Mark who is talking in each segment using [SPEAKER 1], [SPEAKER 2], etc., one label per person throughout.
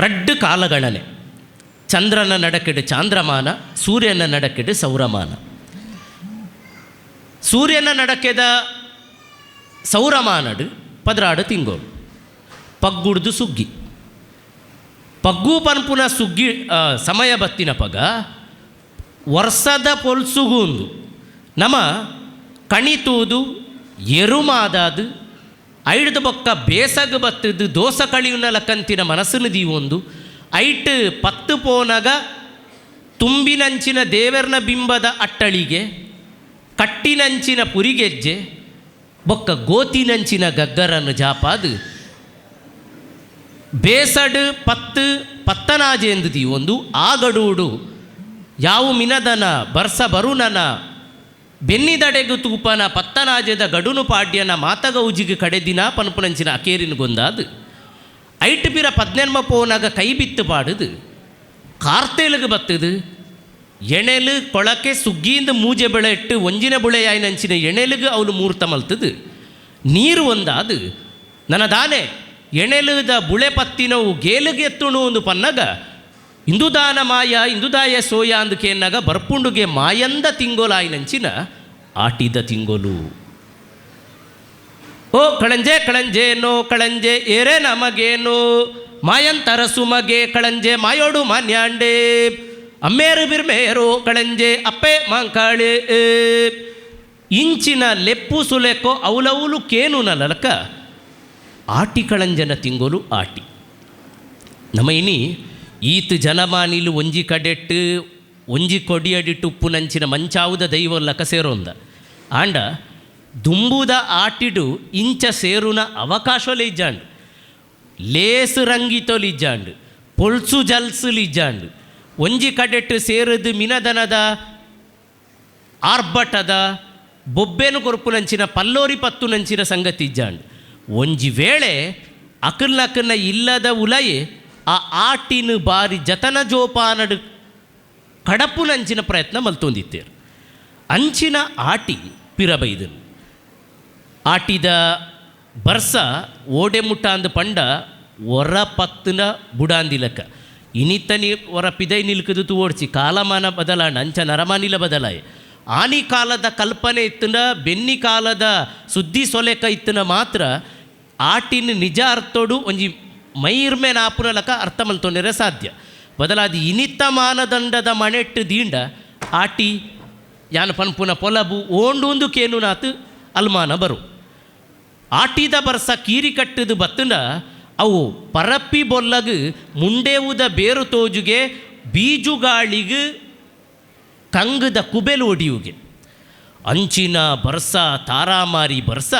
[SPEAKER 1] ರಡ್ಡು ಕಾಲಗಣನೆ ಚಂದ್ರನ ನಡಕೆಡು ಚಾಂದ್ರಮಾನ, ಸೂರ್ಯನ ನಡಕೆಡು ಸೌರಮಾನ. ಸೂರ್ಯನ ನಡಕೆದ ಸೌರಮಾನಡು ಪದ್ರಾಡು ತಿಂಗೋಳು. ಪಗ್ಗುಡ್ದು ಸುಗ್ಗಿ. ಪಗ್ಗು ಪನ್ಪುನ ಸುಗ್ಗಿ ಸಮಯ ಬತ್ತಿನ ಪಗ ವರ್ಷದ ಪೊಲ್ಸುಗುಂದು. ನಮ ಕಣಿತೂದು ಎರುಮಾದಾದು ಐಡ್ದ ಬೊಕ್ಕ ಬೇಸಗ ಬತ್ತದು ದೋಸ ಕಳಿಯುನ ಕಂತಿನ ಮನಸ್ಸನ್ನು ದೀವೊಂದು. ಐಟ್ ಪತ್ತು ಪೋನಗ ತುಂಬಿನಂಚಿನ ದೇವರ್ನ ಬಿಂಬದ ಅಟ್ಟಳಿಗೆ, ಕಟ್ಟಿನಂಚಿನ ಪುರಿಗೆಜ್ಜೆ, ಬೊಕ್ಕ ಗೋತಿನಂಚಿನ ಗಗ್ಗರನ್ನು ಜಾಪಾದು. ಬೇಸಡ್ ಪತ್ತು ಪತ್ತನಾಜೆಂದು ಒಂದು ಆಗಡೂಡು ಯಾವು ಮಿನದನ ಬರ್ಸ ಬರುನನ ಬೆನ್ನಿದಡೆಗು ತೂಪನ ಪತ್ತನಾಜದ ಗಡುನು ಪಾಡ್ಯನ ಮಾತಗೌಜಿಗೆ ಕಡೆದಿನ ಪನ್ಪುನಂಚಿನ ಅಕೇರಿನ ಗೊಂದಾದು. ಐಟ್ ಪಿರ ಪದ್ನೆನ್ಮ ಪೋನಾಗ ಕೈ ಬಿತ್ತು ಪಾಡುದು. ಕಾರ್ತೆಲುಗು ಬತ್ತದು. ಎಣೆಲು ಕೊಳಕೆ ಸುಗ್ಗಿಯಿಂದ ಮೂಜೆ ಬೆಳೆ ಇಟ್ಟು ಒಂಜಿನ ಬುಳೆಯಾಯಿನಂಚಿನ ಎಣೆಲುಗು ಅವನು ಮೂರ್ತ ಮಲ್ತದು. ನೀರು ಒಂದಾದು. ನನದಾನೆ, ಎಣೆಲುದ ಬುಳೆ ಪತ್ತಿನವು ಗೇಲುಗೆ ಎತ್ತುಣು ಒಂದು ಪನ್ನಗ. ಇಂದುದಾನ ಮಾಯ, ಇಂದುದಾಯ ಸೋಯ ಅಂದು ಕೇನ್ನಾಗ ಬರ್ಪುಂಡುಗೆ ಮಾಯಂದ ತಿಂಗೋಲಾಯಿನಂಚಿನ ಆಟಿದ ತಿಂಗೋಲು. ಓ, ಕಳಂಜೆ ಕಳಂಜೇನೋ ಕಳಂಜೆ, ಏರೆ ನಮಗೇನು? ಮಾಯಂತರ ಸುಮಗೆ, ಕಳಂಜೆ, ಮಾಯೋಡು ಮಾನ್ಯಾಂಡೆ. ಅಮ್ಮೇರು ಬಿರ್ಮೇರು, ಕಳಂಜೆ, ಅಪ್ಪೆ ಮಾಂಕಾಳೆ. ಇಂಚಿನ ಲೆಪ್ಪು ಸುಲೆಕೋ ಅವಲವುಲು ಕೇನು ನಲಕ ಆಟಿ ಕಳಂಜನ ತಿಂಗೋಲು ಆಟಿ. ನಮೈನಿ ಈತ್ ಜನಮಾನಿಲು ಒಂಜಿ ಕಡೆಟ್ಟು ಒಂಜಿ ಕೊಡಿಯಡಿಟ್ಟು ಉಪ್ಪು ನಂಚಿನ ಮಂಚಾವುದ ದೈವಲ್ಲಕ ಸೇರೋಂದ ಆಂಡ ದುಂಬುದ ಆಟಿಡು ಇಂಚ ಸೇರುನ ಅವಕಾಶಲೆ ಇಜ್ಜಾಂಡು ಲೇಸು ರಂಗಿತೊಲಿ ಇಜ್ಜಾಂಡು ಪೊಲ್ಸು ಜಲ್ಸುಲು ಇಜ್ಜಾಂಡು ಒಂಜಿ ಕಡೆಟ್ಟು ಸೇರುದು ಮಿನದನದ ಆರ್ಭಟದ ಬೊಬ್ಬೆನು ಕೊರ್ಪುನಂಚಿನ ಪಲ್ಲೋರಿ ಪತ್ತುನಂಚಿನ ಸಂಗತಿ ಇಜ್ಜಾಂಡು ಒಂಜಿ ವೇಳೆ ಅಕಲ್ನಕನ್ನ ಇಲ್ಲದ ಉಲಯೆ ಆ ಆಟಿನ ಬಾರಿ ಜತನ ಜೋಪಾನಡು ಕಡಪುನಂಚಿನ ಪ್ರಯತ್ನ ಮಲ್ತೊಂದಿತ್ತೇರು. ಅಂಚಿನ ಆಟಿ ಪಿರಬೈದನು. ಆಟಿದ ಬರ್ಸ ಓಡೆ ಮುಟ್ಟ ಅಂದ ಪಂಡ ಒರ ಪತ್ತನ ಬುಡಾಂದಿಲಕ. ಇನಿತನಿ ಒರ ಪಿದೈ ನಿಲ್ಕದು ಓಡ್ಸಿ ಕಾಲಮಾನ ಬದಲಾಣ ಅಂಚ ನರಮಾನಿಲ ಬದಲಾಯ. ಆನಿ ಕಾಲದ ಕಲ್ಪನೆ ಇತ್ತನ, ಬೆನ್ನಿ ಕಾಲದ ಸುದ್ದಿ ಸೊಲೆಕ ಇತ್ತನ ಮಾತ್ರ ಆಟಿನ ನಿಜ ಅರ್ಥೋಡು ಒಂಜಿ ಮೈರ್ಮೆ ನಾಪುನಲಕ ಅರ್ಥ ಮಲ್ತೊಂಡಿರೆ ಸಾಧ್ಯ. ಬದಲಾದ ಇನಿತ ಮಾನದಂಡದ ಮಣೆಟ್ಟು ದೀಂಡ ಆಟಿ ಯಾನ ಪನ್ಪುನ ಪೊಲಬು ಓಂಡೂಂದು ಕೇನು ನಾತು ಅಲ್ಮಾನ ಬರು. ಆಟಿದ ಬರ್ಸ ಕೀರಿ ಕಟ್ಟದು ಬತ್ತನ ಅವು ಪರಪ್ಪಿ ಬೊಲ್ಲಗು ಮುಂಡೇವುದ ಬೇರು ತೋಜುಗೆ ಬೀಜುಗಾಳಿಗೆ ಕಂಗದ ಕುಬೆಲು ಒಡಿಯುಗೆ. ಅಂಚಿನ ಬರ್ಸ ತಾರಾಮಾರಿ ಬರ್ಸ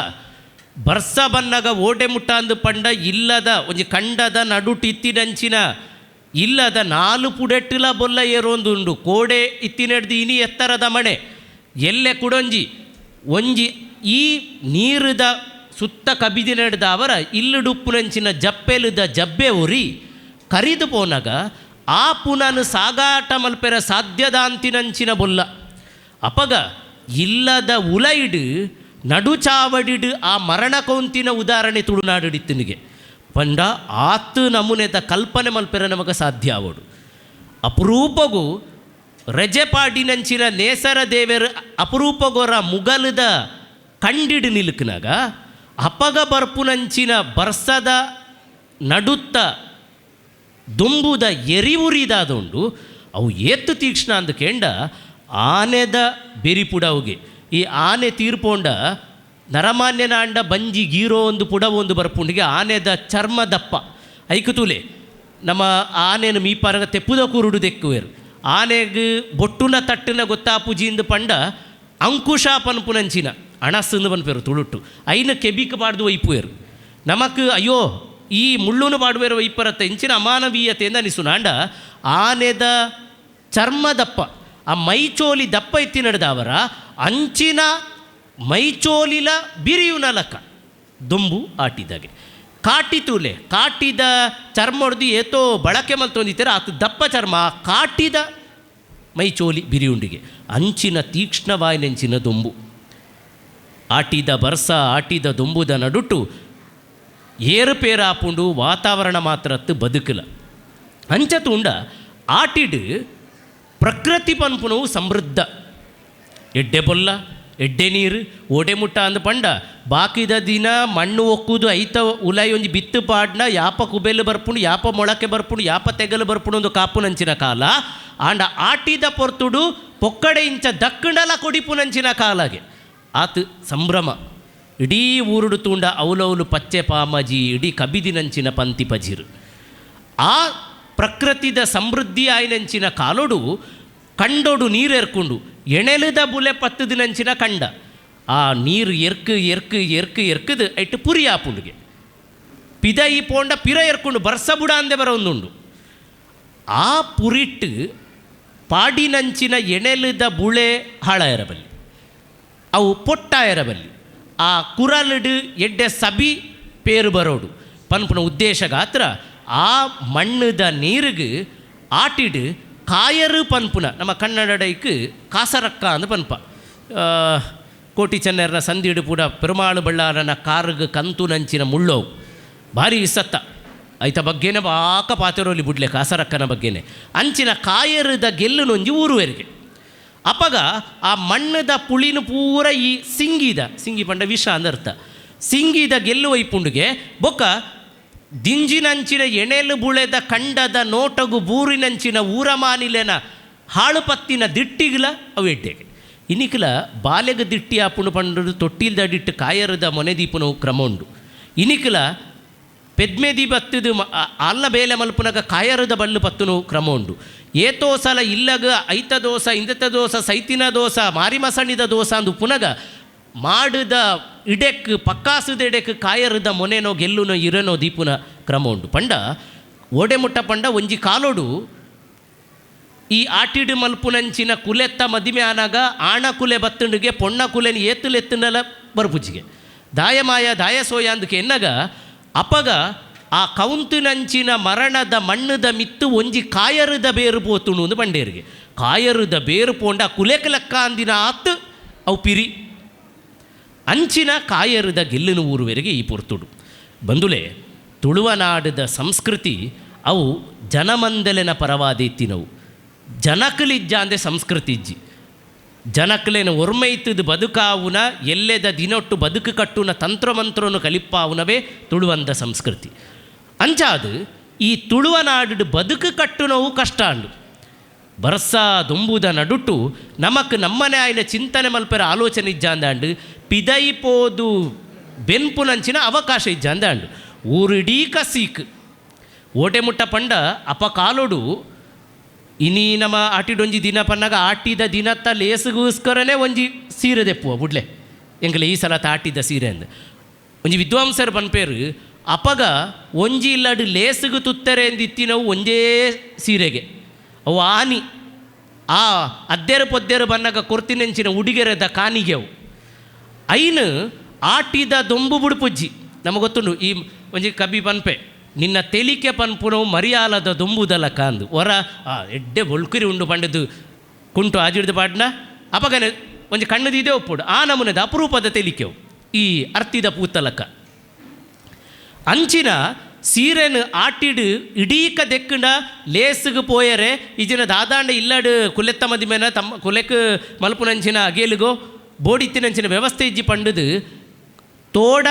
[SPEAKER 1] ಬರ್ಸ ಬನ್ನಗ ಓಡೆ ಮುಟ್ಟಾಂದು ಪಂಡ ಇಲ್ಲದ ಒಂಜಿ ಕಂಡದ ನಡುಟಿತ್ತಿನಂಚಿನ ಇಲ್ಲದ ನಾಲು ಪುಡೆಟ್ಟಿಲ ಬೊಲ್ಲ ಏರೊಂದುಂಡು ಕೋಡೆ ಇತ್ತಿನಡ್ದು ಇನಿ ಎತ್ತರದ ಮಣೆ. ಎಲ್ಲೆ ಕುಡೊಂಜಿ, ಒಂಜಿ ಈ ನೀರುದ ಸುತ್ತ ಕಬಿದಿನಡ್ದ ಅವರ ಇಲ್ಲುಡುಪ್ಪುನಂಚಿನ ಜಪ್ಪೆಲುದ ಜಬ್ಬೆ ಉರಿ ಕರಿದು ಪೋನಾಗ ಆ ಪುನನು ಸಾಗಾಟ ಮಲ್ಪೆರ ಸಾಧ್ಯದಾಂತಿನಂಚಿನ ಬೊಲ್ಲ. ಅಪಗ ಇಲ್ಲದ ಉಲೈಡು ನಡುಚಾವಡಿಡು ಆ ಮರಣ ಕೌಂತಿನ ಉದಾಹರಣೆ ತುಳುನಾಡಿತ್ತಿನಿಗೆ ಪಂಡ ಆತು ನಮೂನೆದ ಕಲ್ಪನೆ ಮಲ್ಪೆರ ನಮಗೆ ಸಾಧ್ಯ ಆವಡು. ಅಪರೂಪಗೂ ರಜೆಪಾಡಿನಂಚಿನ ನೇಸರ ದೇವರ ಅಪರೂಪಗೊರ ಮುಗಲದ ಕಂಡಿಡು ನಿಲುಕಿನಾಗ ಅಪಗ ಬರ್ಪುನಂಚಿನ ಬರ್ಸದ ನಡುತ್ತ ದುಂಬುದ ಎರಿವುರಿದಾದುಂಡು ಅವು ಏತ್ತು ತೀಕ್ಷ್ಣ ಅಂದು ಕೇಂಡ ಆನೆದ ಬೆರಿಪುಡವುಗೆ ಈ ಆನೆ ತೀರ್ಪೋಂಡ ನರಮಾನ್ಯನ ಅಂಡ ಬಂಜಿ ಗೀರೋ ಒಂದು ಪುಡ ಒಂದು ಬರ್ಪುಂಡಿಗೆ ಆನೆದ ಚರ್ಮ ದಪ್ಪ ಐಕುತೂಲೆ, ನಮ್ಮ ಆನೆನ ಮೀಪಾರಂಗ ತೆಪ್ಪುದ ಕುರುಡು ದೆಕ್ಕುವೆರು. ಆನೆಗೆ ಬೊಟ್ಟುನ ತಟ್ಟಿನ ಗೊತ್ತಾಪುಜಿಯಿಂದ ಪಂಡ ಅಂಕುಶ ಪನ್ಪುನಂಚಿನ ಅಣಸ್ಸಂದು ಪನ್ಪೇರು ತುಳುಟ್ಟು. ಐನ ಕೆಬಿಕ್ ಬಾಡ್ದು ವೈಪುವೆರು. ನಮಕ್ ಅಯ್ಯೋ, ಈ ಮುಳ್ಳುನು ಬಾಡುವೆರು ವೈಪರತ್ತ ಇಂಚಿನ ಅಮಾನವೀಯತೆಯಿಂದ ಅನಿಸುನಾಂಡ ಆನೆದ ಚರ್ಮ ದಪ್ಪ ಆ ಮೈಚೋಲಿ ದಪ್ಪ ಎತ್ತಿ ನಡೆದವರ ಅಂಚಿನ ಮೈಚೋಲಿಲ ಬಿರಿಯುನಲಕ ದುಂಬು ಆಟಿದಾಗೆ. ಕಾಟಿತೂಲೆ, ಕಾಟಿದ ಚರ್ಮ ಏತೋ ಬಳಕೆ ಮಲ್ತೊಂದಿತ್ತಾರೆ ಆತ ದಪ್ಪ ಚರ್ಮ ಕಾಟಿದ ಮೈಚೋಲಿ ಬಿರಿಯುಂಡಿಗೆ. ಅಂಚಿನ ತೀಕ್ಷ್ಣವಾಯಿನೆಂಚಿನ ದುಂಬು. ಆಟಿದ ಬರ್ಸ, ಆಟಿದ ದುಂಬುದ ನಡುಟು ಏರುಪೇರಾಪುಂಡು ವಾತಾವರಣ ಮಾತ್ರ ಅತ್ತು ಬದುಕಲ ಅಂಚ ತೂಂಡ ಆಟಿಡ್ ಪ್ರಕೃತಿ ಪನ್ಪುನವು ಸಮೃದ್ಧ. ಎಡ್ಡೆ ಬೊಲ್ಲ ಎಡ್ಡೆ ನೀರು ಓಡೆ ಮುಟ್ಟ ಅಂದು ಪಂಡ, ಬಾಕಿದ ದಿನ ಮಣ್ಣು ಒಕ್ಕುದು ಐತ ಉಲೈ ಒಂಜಿ ಬಿತ್ತು ಪಾಡ್ನ, ಯಾಪ ಕುಬೇಲು ಬರ್ಪುಂಡು ಯಾಪ ಮೊಳಕೆ ಬರ್ಪುಂಡು ಯಾಪ ತೆಗಲು ಬರ್ಪುಂಡು ಒಂದು ಕಾಪು ನಂಚಿನ ಕಾಲ. ಆಂಡ ಆಟಿದ ಪೊರ್ತುಡು ಪೊಕ್ಕಡೆ ಇಂಚ ದಕ್ಕಂಡಲ ಕೊಡಿಪುನಂಚಿನ ಕಾಲಗೆ. ಆತು ಸಂಭ್ರಮ. ಇಡೀ ಊರುಡು ತೂಂಡ ಅವಲೌಲು ಪಚ್ಚೆ ಪಾಮಜಿ, ಇಡೀ ಕಬಿದಿನಂಚಿನ ಪಂತಿ ಪಜಿರು. ಆ ಪ್ರಕೃತಿದ ಸಮೃದ್ಧಿ ಆಯ್ನಂಚಿನ ಕಾಲೊಡು ಕಂಡೊಡು ನೀರು ಎರ್ಕೊಂಡು ಎಣೆಲದ ಬುಲೆ ಪತ್ತು ದಿನಂಚಿನ ಕಂಡ ಆ ನೀರು ಎರ್ಕು ಎರ್ಕು ಎರ್ಕು ಎರ್ಕದು ಐಟ್ ಪುರಿ ಆಪುಂಡುಗೆ ಪಿದ ಈ ಪೋಂಡ ಪಿರ ಎರ್ಕೊಂಡು ಬರ್ಸ ಬುಡ ಅಂದೆ ಬರೋಂದುಂಡು ಆ ಪುರಿಟ್ಟು ಪಾಡಿನಂಚಿನ ಎಣೆಲದ ಬುಳೆ ಹಾಳ ಇರಬಲ್ಲಿ ಅವು ಪೊಟ್ಟ ಇರಬಲ್ಲಿ ಆ ಕುರಲಡು ಎಡ್ಡೆ ಸಬಿ ಪೇರು ಬರೋಡು ಪನ್ಪುನ ಉದ್ದೇಶ ಗಾತ್ರ ಆ ಮಣ್ಣದ ನೀರಿಗೆ ಆಟಿಡು ಕಾಯರು ಪನ್ಪುನ ನಮ್ಮ ಕನ್ನಡಡೈಕ್ ಕಾಸರಕ್ಕ ಅಂದು ಪನ್ಪ ಆ, ಕೋಟಿ ಚೆನ್ನರ್ನ ಸಂದಿಡು ಪೂಡ ಪೆರುಮಾಳು ಬಳ್ಳಾರನ ಕಾರ್ಗ್ ಕಂತು ನಂಚಿನ ಮುಳ್ಳೋವು ಭಾರಿ ಇಸತ್ತ ಐತ ಬಗ್ಗೆನೇ ಬಾಕ ಪಾತಿರೋಲಿ ಬಿಡ್ಲೆ ಕಾಸರಕ್ಕನ ಬಗ್ಗೆನೆ ಅಂಚಿನ ಕಾಯರದ ಗೆಲ್ಲು ನೊಂಜಿ ಊರುವರೆಗೆ ಅಪಗ ಆ ಮಣ್ಣದ ಪುಳಿನ ಪೂರ ಈ ಸಿಂಗಿದ ಸಿಂಗಿ ಪಂಡ ವಿಷ ಅಂದರ್ಥ ಸಿಂಗಿದ ಗೆಲ್ಲು ವೈಪುಂಡುಗೆ ಬೊಕ್ಕ ದಿಂಜಿನಂಚಿನ ಎಣೆಲು ಬುಳೆದ ಕಂಡದ ನೋಟಗು ಬೂರಿನಂಚಿನ ಊರಮಾನಿಲೆನ ಹಾಳು ಪತ್ತಿನ ದಿಟ್ಟಿಗಿಲ ಅವು ಎಡ್ಡೆಗೆ ಇನಿಕಿಲ ಬಾಲೆಗ ದಿಟ್ಟಿ ಆಪುಣು ಪಂಡು ತೊಟ್ಟಿಲ್ದ ದಿಟ್ಟು ಕಾಯರದ ಮೊನೆದೀಪುನ ಕ್ರಮ ಉಂಡು ಇನಿಕಲ ಪೆದ್ಮೆದಿ ಬತ್ತದು ಅಲ್ಲ ಬೇಲೆ ಮಲ್ಪುನಗ ಕಾಯರದ ಬಳ್ಳು ಪತ್ತುನು ಕ್ರಮ ಉಂಡು ಏತೋಸಲ ಇಲ್ಲಗ ಐತ ದೋಸ, ಇಂದತ ದೋಸ, ಸೈತಿನ ದೋಸ, ಮಾರಿಮಸಣಿದ ದೋಸ ಅಂದು ಪುನಗ ಮಾಡುದ ಇಡೆಕ್, ಪಕ್ಕಾಸುದ ಇಡೆಕ್ ಕಾಯರದ ಮೊನೆನೋ ಗೆಲ್ಲುನೋ ಇರನೋ ದೀಪುನ ಕ್ರಮ ಉಂಡು ಪಂಡ ಓಡೆ ಮುಟ್ಟ ಪಂಡ ಒಂಜಿ ಕಾಲೋಡು, ಈ ಆಟಿಡು ಮಲ್ಪುನಂಚಿನ ಕುಲೆತ್ತ ಮದಿಮೆ ಆನಾಗ ಆಣ ಕುಲೆ ಬತ್ತಂಡಿಗೆ ಪೊಣ್ಣ ಕುಲೆನ ಏತುಲೆತ್ತುನಲ ಬರ್ಪುಜಿಗೆ ದಾಯಮಾಯ, ದಾಯಸೋಯ ಅಂದಕ್ಕೆ ಎನ್ನಗ, ಅಪಗ ಆ ಕೌಂತಿನಂಚಿನ ಮರಣದ ಮಣ್ಣದ ಮಿತ್ತು ಒಂಜಿ ಕಾಯರುದ ಬೇರು ಪೋತುಣು ಅಂದು ಬಂಡೇರಿಗೆ ಕಾಯರುದ ಬೇರು ಪೋಂಡ ಕುಲೆಕ ಲೆಕ್ಕ ಅಂದಿನ ಆತ್, ಅವು ಪಿರಿ. ಅಂಚಿನ ಕಾಯರದ ಗೆಲ್ಲಿನ ಊರುವರೆಗೆ ಈ ಪುರ್ತುಡು. ಬಂದುಲೆ ತುಳುವನಾಡದ ಸಂಸ್ಕೃತಿ ಅವು ಜನಮಂದಲೆನ ಪರವಾದೀತಿನವು ಜನಕಲಿಜ್ಜ ಸಂಸ್ಕೃತಿ ಇಜ್ಜಿ. ಜನಕಲೇನ ಒರ್ಮೈತದ ಬದುಕಾವುನ ಎಲ್ಲೆದ ದಿನೊಟ್ಟು ಬದುಕು ಕಟ್ಟುನ ತಂತ್ರಮಂತ್ರವನ್ನು ಕಲಿಪ್ಪಾವುನವೇ ತುಳುವಂದ ಸಂಸ್ಕೃತಿ. ಅಂಚಾದು ಈ ತುಳುವ ನಾಡು ಬದುಕು ಕಟ್ಟುನವು ಕಷ್ಟ ಅಂಡು ಬರ್ಸಾ ದುಂಬುದ ನಡುಟು ನಮಕ್ ನಮ್ಮನೆ ಆಯ್ನ ಚಿಂತನೆ ಮಲ್ಪರ ಆಲೋಚನೆ ಇಜ್ಜ ಪಿದೈಪೋದು ಬೆನ್ಪುನಂಚಿನ ಅವಕಾಶ ಇಜ್ಜ ಅಂದಾಂಡು. ಊರಿಡೀ ಕಸೀಕ್ ಓಟೆ ಮುಟ್ಟ ಪಂಡ ಅಪ ಕಾಲೋಡು ಇನಿ ನಮ್ಮ ಆಟಿಡೊಂಜಿ ದಿನ ಪನ್ನಾಗ ಆಟಿದ ದಿನತ್ತ ಲೇಸುಗೋಸ್ಕರನೇ ಒಂಜಿ ಸೀರೆ ದೆಪ್ಪುವ ಬುಡ್ಲೆ. ಎಂಗಲೆ ಈ ಸಲ ಆಟಿದ ಸೀರೆ ಅಂದ. ಒಂಜಿ ವಿದ್ವಾಂಸರು ಪನ್ಪೇರು, ಅಪಗ ಒಂಜಿ ಇಲ್ಲಡು ಲೇಸುಗು ತುತ್ತರೆ ಎಂದಿತ್ತಿನವು ಒಂಜೇ ಸೀರೆಗೆ. ಅವು ಆನಿ. ಆ ಅದ್ದೆರು ಪೊದ್ದೆರು ಬನ್ನಾಗ ಕೊರ್ತಿನೆಂಚಿನ ಉಡುಗೆರೆದ ಕಾನಿಗೆವು. ಐನು ಆಟಿದ ದೊಂಬು ಬುಡುಪುಜ್ಜಿ. ನಮಗೆ ಗೊತ್ತುಂಡು ಈ ಒಂಜಿ ಕಬಿ ಪನ್ಪೆ. ನಿನ್ನ ತೆಲಿಕೆ ಪನ್ಪುನವು ಮರಿಯಾಲದ ದೊಂಬುದಲ ಕಾಂದು. ಹೊರ ಎಡ್ಡೆ ಬೊಳ್ಕುರಿ ಉಂಡು ಪಂಡದು ಕುಂಟು ಆಜಿಡ್ದು ಪಾಡ್ನ? ಅಪಗನೆ ಒಂಜಿ ಕಣ್ಣದಿದೆ ಒಪ್ಪುಡು. ಆ ನಮೂನೆದ ಅಪರೂಪದ ತೆಲಿಕೆವು. ಈ ಅರ್ತಿದ ಪೂತಲಕ. ಅಂಚಿನ ಸೀರೆನು ಆಟಿಡು ಇಡೀಕ ದೆಕ್ಕಂಡ ಲೇಸ್ಗೆ ಪೋಯರೆ ಇಜಿನ ದಾದಾಂಡ ಇಲ್ಲಡು ಕುಲೆತ್ತ ಮದಿಮೆನ ತಮ್ಮ ಕುಲೆಕ್ ಮಲ್ಪುನಂಚಿನ ಅಗೇಲುಗೋ ಬೋಡಿತ್ತಿನಂಚಿನ ವ್ಯವಸ್ಥೆ ಇಜ್ಜಿ ಪಂಡುದು ತೋಡ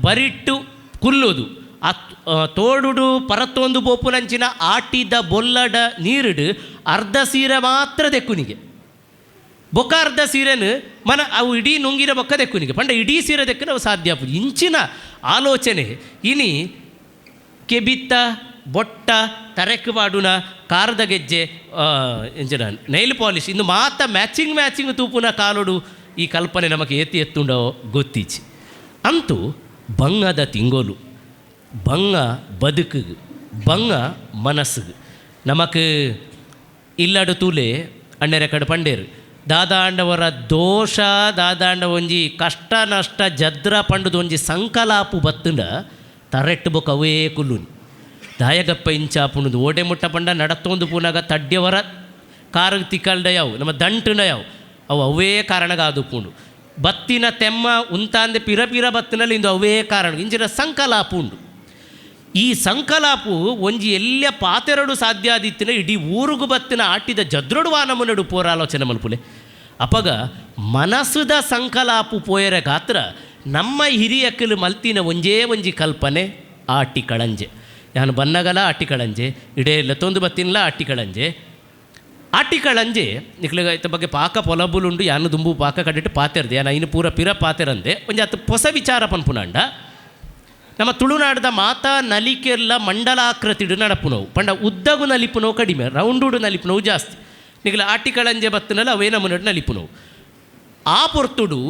[SPEAKER 1] ಬರಿಟ್ಟು ಕುಲ್ಲುದು. ಆ, ತೋಡುಡು ಪರತ್ತೊಂದು ಬೋಪುನಂಚಿನ ಆಟಿದ ಬೊಲ್ಲಡ ನೀರುಡು ಅರ್ಧ ಸೀರೆ ಮಾತ್ರ ದೆಕ್ಕುನಿಗೆ ಬೊಕ್ಕ ಅರ್ಧ ಸೀರೆನು ಮನ, ಅವು ಇಡೀ ನುಂಗಿರ ಬೊಕ್ಕ ದೆಕ್ಕುನಿಗೆ ಪಂಡ ಇಡೀ ಸೀರೆ ದೆಕ್ಕನ ಅವು ಸಾಧ್ಯ ಇಂಚಿನ ಆಲೋಚನೆ, ಇನಿ ಕೆಬಿತ್ತ, ಬೊಟ್ಟ, ತರೆಕ್ ಬಾಡುನ, ಕಾರದ ಗೆಜ್ಜೆ ಎಂಜಿನ ನೈಲ್ ಪಾಲಿಶ್ ಇನ್ನು ಮಾತ ಮ್ಯಾಚಿಂಗ್ ಮ್ಯಾಚಿಂಗ್ ತೂಪುನ ಕಾಲೋಡು ಈ ಕಲ್ಪನೆ ನಮಗೆ ಎತ್ತಿ ಎತ್ತುಂಡೋ ಗೊತ್ತೀಚಿ. ಅಂತೂ ಬಂಗದ ತಿಂಗೋಲು ಬಂಗ ಬದುಕು ಬಂಗ ಮನಸ್ಸು ನಮಕ್ ಇಲ್ಲಡು ತೂಲೆ ಅಣ್ಣೆರೆ ಕಡೆ ಪಂಡೇರು, ದಾದಾಂಡವರ ದೋಷ ದಾದಾಂಡ ಒಂಜಿ ಕಷ್ಟ ನಷ್ಟ ಜದ್ರ ಪಂಡದ ಒಂಜಿ ಸಂಕಲಾಪು ಬತ್ತುಂಡ ತರೆಟ್ಟು ಬೊಕ ಅವೇ ಕುಲ್ಲುನಿ. ದಾಯಗಪ್ಪ ಇಂಚಾಪುಣದು ಓಡೆ ಮುಟ್ಟ ಪಂಡ ನಡತ್ತೊಂದು ಪೂನಾಗ ತಡ್ಯವರ ಕಾರು ತಿಕ್ಕಲ್ಡ ಯಾವು ನಮ್ಮ ದಂಟುನ ಯಾವು ಅವು ಅವೇ ಕಾರಣಗಾದು ಬತ್ತಿನ ತೆಮ್ಮ ಉಂತಾಂದೆ ಪಿರ ಪಿರ ಬತ್ತಿನಲ್ಲಿ ಇಂದು ಅವೇ ಕಾರಣ. ಇಂಚಿನ ಸಂಕಲಾಪ ಉಂಡು ಈ ಸಂಕಲಾಪು ಒಂಜಿ ಎಲ್ಲ ಪಾತೆರಡು ಸಾಧ್ಯ ಆದಿತ್ತಿನ ಇಡೀ ಊರುಗು ಬತ್ತಿನ ಆಟಿದ ಜದ್ರೊಡು ವಾನಮನಡು ಪೋರಾಲೋಚನೆ ಮಲ್ಪುಲೆ. ಅಪಗ ಮನಸ್ಸುದ ಸಂಕಲಾಪು ಪೋಯರ ಗಾತ್ರ ನಮ್ಮ ಹಿರಿಯಕ್ಕಲು ಮಲ್ತಿನ ಒಂಜೇ ಒಂಜಿ ಕಲ್ಪನೆ ಆಟಿ ಕಳಂಜೆ ನಾನು ಬನ್ನಗಲ ಆಟಿ ಕಳಂಜೆ ಇಡೇ ಲತ್ತೊಂದು ಬತ್ತಿನಲ ಆಟಿ ಕಳಂಜೆ ಆಟಿ ಕಳಂಜೆ ನಿಕ್ಲಿಗ ಇತ್ತ ಬಗ್ಗೆ ಪಾಕ ಪೊಲಬುಲುಂಡು ಯಾನು ದುಂಬು ಪಾಕ ಕಡಿಟ್ಟು ಪಾತೆರ್ದೆ ಯಾನ ಇನ್ನು ಪೂರ ಪಿರ ಪಾತೆರಂದೆ, ಒಂಜಿ ಅತ್ತು ಹೊಸ ವಿಚಾರ ಪನ್ಪುನಾಂಡ ನಮ್ಮ ತುಳುನಾಡದ ಮಾತಾ ನಲಿಕೆಲ್ಲ ಮಂಡಲಾಕೃತಿಡು ನಡಪುನವು ಪಂಡ ಉದ್ದಗು ನಲಿಪುನವು ಕಡಿಮೆ, ರೌಂಡುಡು ನಲಿಪುನವು ಜಾಸ್ತಿ. ನಿಗಲ ಆಟಿಕಳಂಜೆ ಬತ್ತನಲ್ಲ ಅವೇ ನಮ್ಮನಡು ನಲಿಪುನವು ಆ ಪೊರ್ತುಡು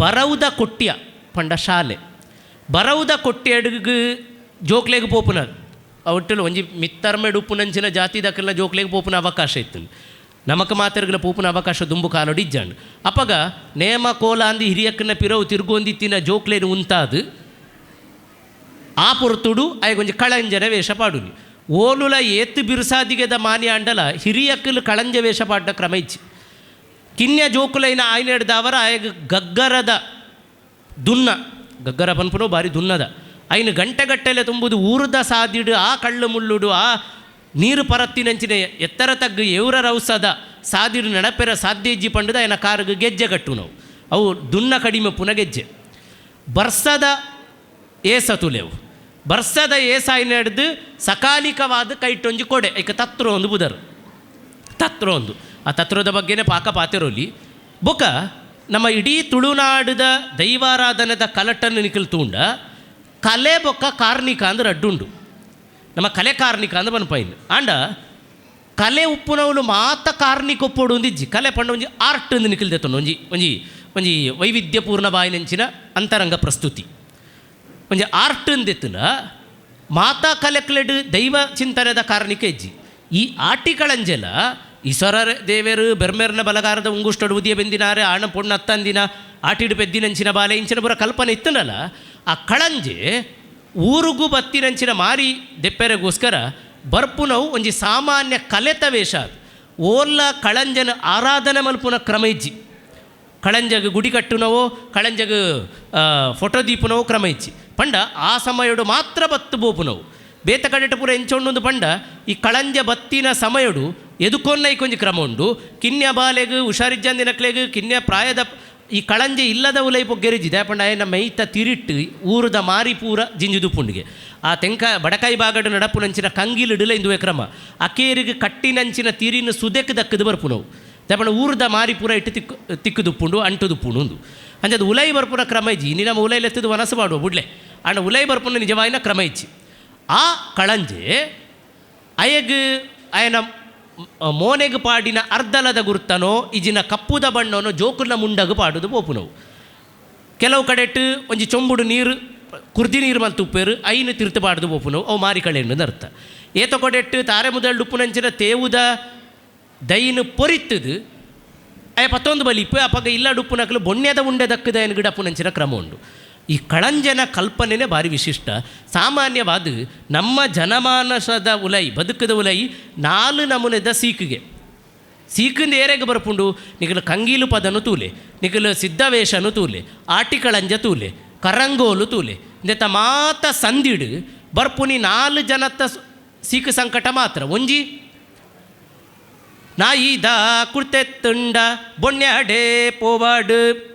[SPEAKER 1] ಬರೌದ ಕೊಟ್ಟಿಯ ಪಂಡ ಶಾಲೆ. ಬರವುದ ಕೊಟ್ಟಿಯಡ್ಗ್ ಜೋಕ್ಲೆಗ್ ಪೋಪುನ ಒಟ್ಟಲು ಒಂಜಿ ಮಿತ್ತರ್ಮೆಡು ಉಪ್ಪುನಂಚಿನ ಜಾತಿ ದಕ್ಕಲ್ಲ ಜೋಕ್ಲೆಗ್ ಪೋಪುನ ಅವಕಾಶ ಇತ್ತು ನಮಕ ಮಾತೆರ್ಗಲ ಪೂಪುನ ಅವಕಾಶ ದುಂಬು ಕಾಲೋಡಿ ಇಜ್ಜಂಡು ಅಪಗ ನೇಮ ಕೋಲ ಅಂದಿ ಹಿರಿಯಕ್ಕನ ಪಿರವು ತಿರುಗೊಂದಿತ್ತಿನ ಜೋಕ್ಲೇನು ಉಂತಾದು. ಆ ಪೊರ್ತುಡು ಅಯ್ಯಗೊಂಜಿ ಕಳಂಜನ ವೇಷ ಪಾಡುಲಿ. ಓಲುಲ ಏತ್ತು ಬಿರುಸಾದಿಗೆದ ಮಾನಿ ಅಂಡಲ ಹಿರಿಯಕ್ಕಲು ಕಳಂಜ ವೇಷ ಪಾಡ್ಡ ಕ್ರಮ ಇಚ್ಚಿ ಕಿನ್ಯ ಜೋಕುಲೈನ ಆಯ್ನೆಡ್ದವರ ಆಯಗ ಗಗ್ಗರದ ದುನ್ನ. ಗಗ್ಗರ ಪನ್ಪುನೋ ಬಾರಿ ದುನ್ನದ. ಐನು ಗಂಟೆಗಟ್ಟಲೆ ತುಂಬುದು ಊರ್ದ ಸಾದಿಡು, ಆ ಕಳ್ಳು ಮುಳ್ಳುಡು, ಆ ನೀರು ಪರತ್ತಿನಂಚಿನ ಎತ್ತರ ತಗ್ಗು ಎವರ ರೌಸದ ಸಾದಿಡು ನಡಪೆರ ಸಾಧ್ಯಜ್ಜಿ ಪಂಡದ ಆಯ್ನ ಕಾರ್ಗೆ ಗೆಜ್ಜೆ ಕಟ್ಟು ನಾವು. ಅವು ದುನ್ನ ಕಡಿಮೆ ಪುನ ಗೆಜ್ಜೆ ಬರ್ಸದ ಏಸ ತುಲೆವು. ಬರ್ಸದ ಏಸ ಆಯ್ನ ಹಿಡ್ದು ಸಕಾಲಿಕವಾದ ಕೈಟೊಂಜಿ ಕೊಡೆ ಈಗ ತತ್ರ ಒಂದು ಬುಧರು ತತ್ರ ಒಂದು. ಆ ತತ್ರದ ಬಗ್ಗೆನೇ ಪಾಕ ಪಾತಿರೋಲಿ. ಬೊಕ ನಮ್ಮ ಇಡೀ ತುಳುನಾಡದ ದೈವಾರಾಧನದ ಕಲಟನ್ನು ನಿಖಲ್ ತೂಂಡ ಕಲೆ ಬೊಕ್ಕ ಕಾರ್ನಿಕ ಅಂದ್ರೆ ಅಡ್ಡುಂಡು. ನಮ್ಮ ಕಲೆ ಕಾರ್ನಿಕ ಅಂದ್ರೆ ಬನ್ಪೈನ್ ಆಂಡ ಕಲೆ ಉಪ್ಪುನವಲು ಮಾತ ಕಾರ್ನಿಕ ಒಪ್ಪೋಡು ಒಂದಿಜ್ಜಿ, ಕಲೆ ಪಂಡ ಒಂಜಿ ಆರ್ಟ್ ಎಂದು ನಿಖಿಲ್ದೆತ್ತೊಂಡು ಒಂಜಿ ಒಂಜಿ ಒಂಜಿ ವೈವಿಧ್ಯಪೂರ್ಣ ಬಾಯಿನಂಚಿನ ಅಂತರಂಗ ಪ್ರಸ್ತುತಿ. ಒಂಜಿ ಆರ್ಟ್ ಅಂದೆತ್ತುನ ಮಾತಾ ಕಲೆಕ್ಲೆಡ್ ದೈವ ಚಿಂತನೆದ ಕಾರಣಿಕ ಇಜ್ಜಿ. ಈ ಆಟಿಗಳಂಜೆಲ ಈಶ್ವರ ದೇವರು ಬೆರ್ಮೆರ್ನ ಬಲಗಾರದ ಉಂಗುಷ್ಟಡು ಉದಿಯ ಬೆಂದಿನಾರೆ, ಆಣ ಪೊಣ್ಣ ಅತ್ತಂದಿನ, ಆಟಿಡು ಪೆದ್ದಿನಂಚಿನ ಬಾಲೆ ಇಂಚಿನ ಪುರ ಕಲ್ಪನೆ ಇತ್ತನಲ್ಲ ಆ ಕಳಂಜೆ ಊರುಗು ಬತ್ತಿನಂಚಿನ ಮಾರಿ ದೆಪ್ಪೆರೆಗೋಸ್ಕರ ಬರ್ಪುನವು ಒಂಜಿ ಸಾಮಾನ್ಯ ಕಲೆತ ವೇಷ ಓಲ್ಲ ಕಳಂಜನ ಆರಾಧನೆ ಮಲ್ಪುನ ಕ್ರಮ ಇಜ್ಜಿ. ಕಳಂಜಗ ಗುಡಿ ಕಟ್ಟುನವೋ ಕಳಂಜಗ ಫೋಟೋ ದೀಪುನವೋ ಕ್ರಮ ಇಚ್ಚಿ ಪಂಡ ಆ ಸಮಯಡು ಮಾತ್ರ ಬತ್ತು ಬೋಪುನವು ಬೇತ ಕಡೆಟ ಪೂರ ಎಂಚೊಂಡೊಂದು ಪಂಡ ಈ ಕಳಂಜ ಬತ್ತಿನ ಸಮಯಡು ಎದುಕೊನ್ನೈ ಕೊಂಚ ಕ್ರಮ ಉಂಡು. ಕಿನ್ಯ ಬಾಲೆಗ್, ಹುಷಾರಿಜ್ಜಂದಿನಕ್ಲೆಗ್, ಕಿನ್ಯ ಪ್ರಾಯದ ಈ ಕಳಂಜೆ ಇಲ್ಲದ ಉಲೈ ಪೊಗ್ಗೆರಿಜಿದೆ ಪಂಡ ಆಯನ ಮೈತ ತಿರಿಟ್ಟು ಊರದ ಮಾರಿ ಪೂರ ಆ ತೆಂಕ ಬಡಕಾಯಿ ಬಾಗಡು ನಡಪುನಂಚಿನ ಕಂಗಿಲಿಡಲ ಇಂದುವೆ ಕ್ರಮ. ಅಕೇರಿಗೆ ಕಟ್ಟಿನಂಚಿನ ತಿರಿನ ಸುದೆಕ್ ದಕ್ಕದು ಬರ್ಪುನವು ದಪಣ ಊರ್ದ ಮಾರಿ ಪೂರ ಇಟ್ಟು ತಿಕ್ಕು ತಿಕ್ಕುದುಪ್ಪುಂಡು ಅಂಟುದುಪ್ಪುಂಡು ಒಂದು ಅಂಚದು ಉಲೈ ಬರ್ಪುನ ಕ್ರಮ ಇಜ್ಜಿ. ಇನ್ನು ನಮ್ಮ ಉಲೈ ಎತ್ತದು ವನಸು ಮಾಡುವ, ಬುಡ್ಲೆ. ಉಲೈ ಬರ್ಪುನ ನಿಜವಾಯಿನ ಕ್ರಮ ಇಚ್ಚಿ ಆ ಕಳಂಜೆ ಅಯಗ್ ಅಯನ ಮೋನೆಗ್ ಪಾಡಿನ ಅರ್ಧಲದ ಗುರ್ತನೋ ಇಜಿನ ಕಪ್ಪುದ ಬಣ್ಣನೋ ಜೋಕುನ ಮುಂಡಗು ಪಾಡುದು ಪೋಪುನವು ಕೆಲವು ಕಡೆಟ್ಟು ಒಂಜಿ ಚೊಂಬುಡು ನೀರು, ಕುರ್ದಿ ನೀರು ಮಲ್ತು ಉಪ್ಪೇರು, ಐನು ತಿರ್ತು ಪಾಡ್ದು ಪೋಪುನವು ಅವು ಮಾರಿ ಕಳೆಯನ್ನು ಅರ್ಥ. ಏತ ಕೊಡೆಟ್ಟು ತಾರೆ ಮುದಲ್ ಉಪ್ಪುನಂಚಿನ ತೇವುದ ದೈನು ಪೊರಿತ್ತದು ಅಯ್ಯ ಪತ್ತೊಂದು ಬಲಿಪ್ಪು ಅಪಗ ಇಲ್ಲ ಡುಪ್ಪುನಕಲು ಬೊಣ್ಣೆದ ಉಂಡೆ ದಕ್ಕದ ಗಿಡಪ್ಪುನಂಚಿನ ಕ್ರಮ ಉಂಡು. ಈ ಕಳಂಜನ ಕಲ್ಪನೆನೇ ಭಾರಿ ವಿಶಿಷ್ಟ. ಸಾಮಾನ್ಯವಾದ ನಮ್ಮ ಜನಮಾನಸದ ಉಲೈ, ಬದುಕದ ಉಲೈ ನಾಲ್ಕು ನಮೂನೆದ ಸೀಕಿಗೆ. ಸೀಕಿಂದ ಏರೆಗೆ ಬರ್ಪುಂಡು, ನಿಗಲು ಕಂಗೀಲು ಪದನು ತೂಲೆ, ನಿಗಲು ಸಿದ್ಧವೇಷನು ತೂಲೆ ಆಟಿಕಳಂಜ ತೂಲೆ, ಕರಂಗೋಲು ತೂಲೆ ಇಂದೆತ ಮಾತ ಸಂದಿಡು, ಬರ್ಪುನಿ ನಾಲ್ಕು ಜನತ್ತ ಸೀಕ ಸೀಕು ಸಂಕಟ ಮಾತ್ರ. ಒಂಜಿ? ನಾಯಿದ ಕುರ್ತೆತ್ತುಂಡ ಬೊಣ್ಣೆ ಪೋವಾಡು.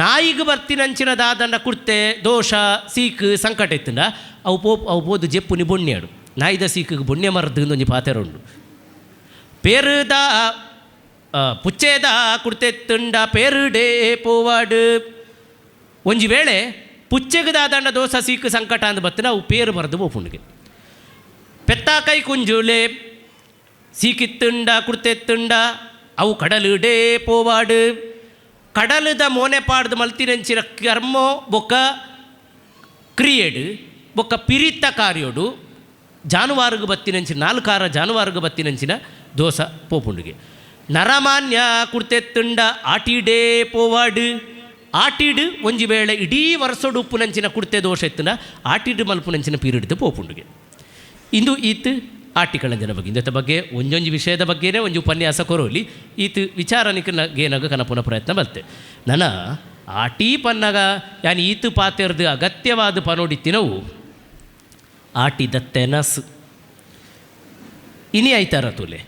[SPEAKER 1] ನಾಯಿಗೆ ಬರ್ತಿನಂಚಿನ ದಾದಂಡ ಕುರ್ತೆ, ದೋಷ, ಸೀಕ್ ಸಂಕಟ ಇತ್ತಂಡ ಅವು ಪೋ, ಅವು ಪೋದು ಜೆಪ್ಪುನಿ ಬೊಣ್ಣೆಡು ನಾಯಿದ ಸೀಕಿಗೆ ಬೊಣ್ಣೆ ಮರದ್ದು ಒಂಜಿ ಪಾತೆರ ಉಂಡು ಪೇರುದ ಪುಚ್ಚೇದ ಕುರ್ತೆತ್ತುಂಡ ಪೇರುಡೇ ಪೋವಾಡು. ಒಂಜಿ ವೇಳೆ ಪುಚ್ಚೆಗೆ ದಾದಂಡ ದೋಷ, ಸೀಕ್ ಸಂಕಟ ಅಂದ್ ಬತ್ತಿನ ಅವು ಪೇರು ಮರದು ಬೋಪುಂಡಿಗೆ ಪೆತ್ತಾಕೈ ಕುಂಜುಳೆ ಸೀಕಿತ್ತುಂಡ ಕುರ್ತೆತ್ತುಂಡ ಅವು ಕಡಲುಡೇ ಪೋವಾಡು. ಕಡಲದ ಮೋನೆ ಪಾಡ್ದು ಮಲ್ತಿನಂಚಿನ ಕರ್ಮೋ ಬೊಕ್ಕ ಕ್ರಿಯೆಡು ಬೊಕ್ಕ ಪಿರಿತ ಕಾರ್ಯೋಡು, ಜಾನುವಾರುಗು ಬತ್ತಿನಂಚಿನ, ನಾಲ್ಕಾರ ಜಾನುವಾರುಗು ಬತ್ತಿನಂಚಿನ ದೋಸ ಪೋಪುಂಡಿಗೆ. ನರಮಾನ್ಯ ಕುರ್ತೆತ್ತುಂಡ ಆಟಿಡೇ ಪೋವಾಡು, ಆಟಿಡು ಒಂಜಿ ವೇಳೆ ಇಡೀ ವರ್ಷಡು ಉಪ್ಪುನಂಚಿನ ಕುರ್ತೆ ದೋಷ ಎತ್ತಿನ, ಆಟಿಡು ಮಲ್ಪುನಂಚಿನ ಪೀರಿಡ್ದು ಪೋಪುಂಡಿಗೆ. ಇಂದು ಈತ್ ಆಟಿಕಳಂಜನ ಬಗ್ಗೆ. ಇಂದತ್ತ ಬಗ್ಗೆ ಒಂಜೊಂಜಿ ವಿಷಯದ ಬಗ್ಗೆನೇ ಒಂಜಿ ಉಪನ್ಯಾಸ ಕೊರೋಲಿ. ಈತ್ ವಿಚಾರನಿಕ ಏನಾಗ ಕನಪುನ ಪ್ರಯತ್ನ ಬಲ್ತೆ ನನ ಆಟಿ ಪನ್ನಗ ಯಾನ್ ಈತು ಪಾತೆರ್ದು ಅಗತ್ಯವಾದ ಪನೋಡಿತ್ತಿನವು ಆಟಿದ ತೆನಸು. ಇನಿ ಐತಾರ ತೂಲೆ.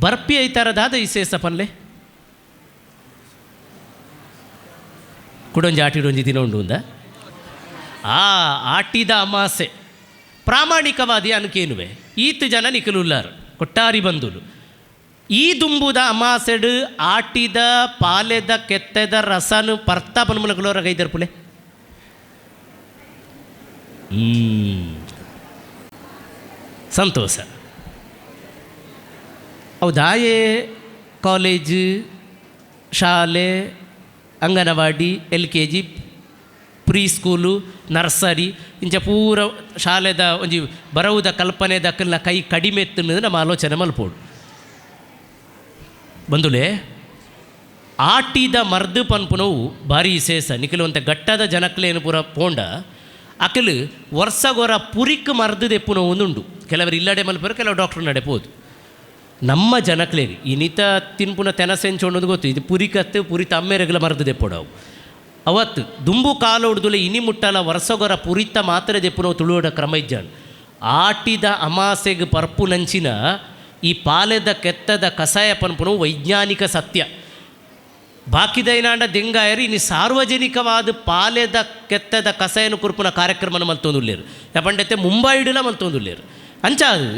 [SPEAKER 1] ಬರ್ಪಿ ಐತಾರದಾದ ಇಸೇಸ ಪನ್ಲೆ. ಕುಡೊಂಜಿ ಆಟಿಡೊಂಜಿ ದಿನ ಉಂಡು ಉಂದ. ಆ ಆಟಿದ ಅಮಾಸೆ. ಪ್ರಾಮಾಣಿಕವಾದಿ ಅನ್ಕೇನುವೆ ಈತ್ ಜನ ನಿಖಲುಲ್ಲಾರ, ಕೊಟ್ಟಾರಿ ಬಂದುಲು ಈ ದುಂಬುದ ಅಮಾಸೆಡ್ ಆಟಿದ, ಪಾಲೆದ, ಕೆತ್ತೆದ, ರಸನು, ಪರ್ತ ಬನ್ಮಲಗಳೋರ ಗೈದರ್ ಪುಲೆ. ಸಂತೋಷ. ಅವು ದಾಯೆ ಕಾಲೇಜ್, ಶಾಲೆ, anganwadi L K G pre school nursery ಇಂಚ ಪೂರ ಶಾಲೆದ ಒಂಜಿ ಬರವುದ ಕಲ್ಪನೆ ದಕ್ಕಲ್ನ ಕೈ ಕಡಿಮೆ ಎತ್ತುನ್ನದು ನಮ್ಮ ಆಲೋಚನೆ ಮಲ್ಪೋಡು ಬಂದುಲೆ, ಆಟಿದ ಮರ್ದು ಪನ್ಪುನವು ಭಾರಿ ಸೇಸ ನಿಖಿಲುವಂತ ಗಟ್ಟದ ಜನಕ್ಲೇನು ಪೂರ ಪೋಂಡ. ಅಕಲು ವರ್ಷಗೊರ ಪುರಿಕ್ ಮರ್ದು ದೆಪ್ಪುನ ಒಂದುಂಡು. ಕೆಲವರು ಇಲ್ಲಡೆ ಮಲ್ಪರು ಕೆಲವು ಡಾಕ್ಟರ್ ನಡೆಪೋದು ನಮ್ಮ ಜನಕ್ಲೇರಿ ಇನಿತ ತಿನ್ಪುನ ತೆನಸೆಂಚೊಂಡು ಗೊತ್ತು. ಇದು ಪುರಿಕತ್ತು ಪುರಿ ತಮ್ಮೆರೆಗಲ ಮರ್ದು ದೆಪ್ಪೋಡವು ಅವತ್ತು ದುಂಬು ಕಾಲೋಡ್ದುಲೆ ಹೊಡ್ದುಲೆ ಇನಿ ಮುಟ್ಟಲ ವರ್ಷಗೊರ ಪುರಿತ ಮಾತ್ರ ದೆಪ್ಪುನವು ತುಳುವಡ ಕ್ರಮ ಇಜ್ಜಾನ್. ಆಟಿದ ಅಮಾಸೆಗೆ ಪರ್ಪು ನಂಚಿನ ಈ ಪಾಲೆದ ಕೆತ್ತದ ಕಸಾಯ ಪನ್ಪುನವು ವೈಜ್ಞಾನಿಕ ಸತ್ಯ. ಬಾಕಿದೈನಾಂಡ ದೆಂಗಾಯರು ಇನ್ನು ಸಾರ್ವಜನಿಕವಾದ ಪಾಲೆದ ಕೆತ್ತದ ಕಸಾಯನ ಕುರುಪುನ ಕಾರ್ಯಕ್ರಮನ ಮಲ್ತೊಂದುಳ್ಳೇರು ಯಾಪಂಡತೆ ಮುಂಬೈಡುಲ ಮಲ್ತೊಂದುಳ್ಳೇರು ಅಂಚಾದು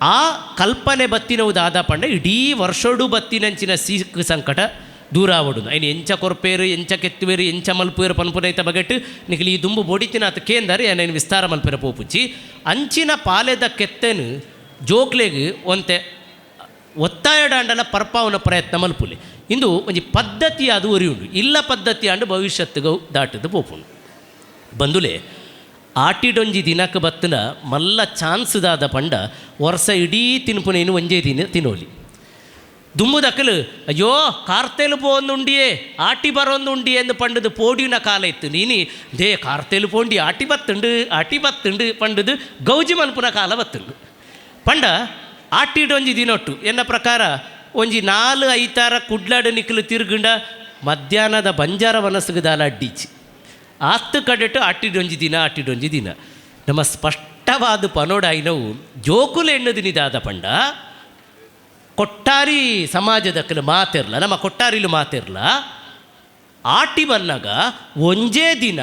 [SPEAKER 1] ಆ ಕಲ್ಪನೆ ಬತ್ತಿನವು ಆದ ಪಂಡ ಇಡೀ ವರ್ಷೋಡು ಬತ್ತಿನಂಚಿನ ಸೀಕ್ ಸಂಕಟ ದೂರ ಆವಡುದು ಐನು ಎಂಚ ಕೊರ್ಪೇರು, ಎಂಚ ಕೆತ್ತುವೇರು, ಎಂಚ ಪನ್ಪುನೈತ ಬಗೆಟ್ ನಿಖಿಲ್ ಈ ದುಂಬು ಬೋಡಿತಿನ ಅತ್ ಕೇಂದರೆ ಏನೇನು ವಿಸ್ತಾರ ಮಲ್ಪೇರ ಪೋಪುಚ್ಚಿ. ಅಂಚಿನ ಪಾಲೆದ ಕೆತ್ತನು ಜೋಕ್ಲೆಗ್ ಒಂತೆ ಒತ್ತಾಯಡಾಂಡಲ ಪರ್ಪಾವನ ಪ್ರಯತ್ನ ಮಲ್ಪುಲೆ. ಇಂದು ಒಂಜಿ ಪದ್ಧತಿ ಅದು ಒರಿಯುಂಡು. ಇಲ್ಲ ಪದ್ಧತಿ ಆಂಡು ಭವಿಷ್ಯತ್ಗು ದಾಟದು ಪೋಪುಂಡು. ಬಂದುಲೆ, ಆಟಿಡೊಂಜಿ ದಿನಕ್ಕೆ ಬತ್ತನ ಮಲ್ಲ ಚಾನ್ಸ್ ದಾದ ಪಂಡ ವರ್ಷ ಇಡೀ ತಿನ್ಪುನೇನು ಒಂಜೇ ದಿನ ತಿನ್ನೋಲಿ ಅಯ್ಯೋ, ಕಾರ್ತೆಲು ಪೋಂದುಂಡಿಯೇ ಆಟಿ ಬರೋಂದುಂಡಿ ಎಂದು ಪಂಡದು ಪೋಡಿನ ಕಾಲ ಇತ್ತು. ನೀನಿ, ದೇ, ಕಾರ್ತೆಲು ಪೋಂಡಿ, ಆಟಿ ಬತ್ತುಂಡು ಆಟಿ ಬತ್ತುಂಡು ಪಂಡದು ಗೌಜಿ ಮಲ್ಪುನ ಕಾಲ ಬತ್ತುಂಡು. ಪಂಡ ಒಂಜಿ ದಿನೊಟ್ಟು ಎನ್ನ ಪ್ರಕಾರ, ಒಂಜಿ ನಾಲ್ ಐತಾರ ಕುಡ್ಲಾಡು ನಿಕ್ಕಲು ತಿರುಗುಂಡ, ಮಧ್ಯಾಹ್ನದ ಬಂಜಾರ ಮನಸ್ಸಿಗೆ ದಾಲ ಅಡ್ಡಿಚಿ. ಆತ್ತು ಕಡೆಟ್ಟು ಆಟಿಡೊಂಜಿ ದಿನ ಆಟಿಡೊಂಜಿ ದಿನ. ನಮ್ಮ ಸ್ಪಷ್ಟವಾದ ಪನೋಡಾಯಿನವು ಜೋಕುಲು ಎಣ್ಣುದಿನಿದಾದ ಪಂಡ ಕೊಟ್ಟಾರಿ ಸಮಾಜದಕ್ಕಲು ಮಾತಿರ್ಲ, ನಮ್ಮ ಕೊಟ್ಟಾರಿಲು ಮಾತಿರ್ಲ. ಆಟಿ ಬನ್ನಾಗ ಒಂಜೇ ದಿನ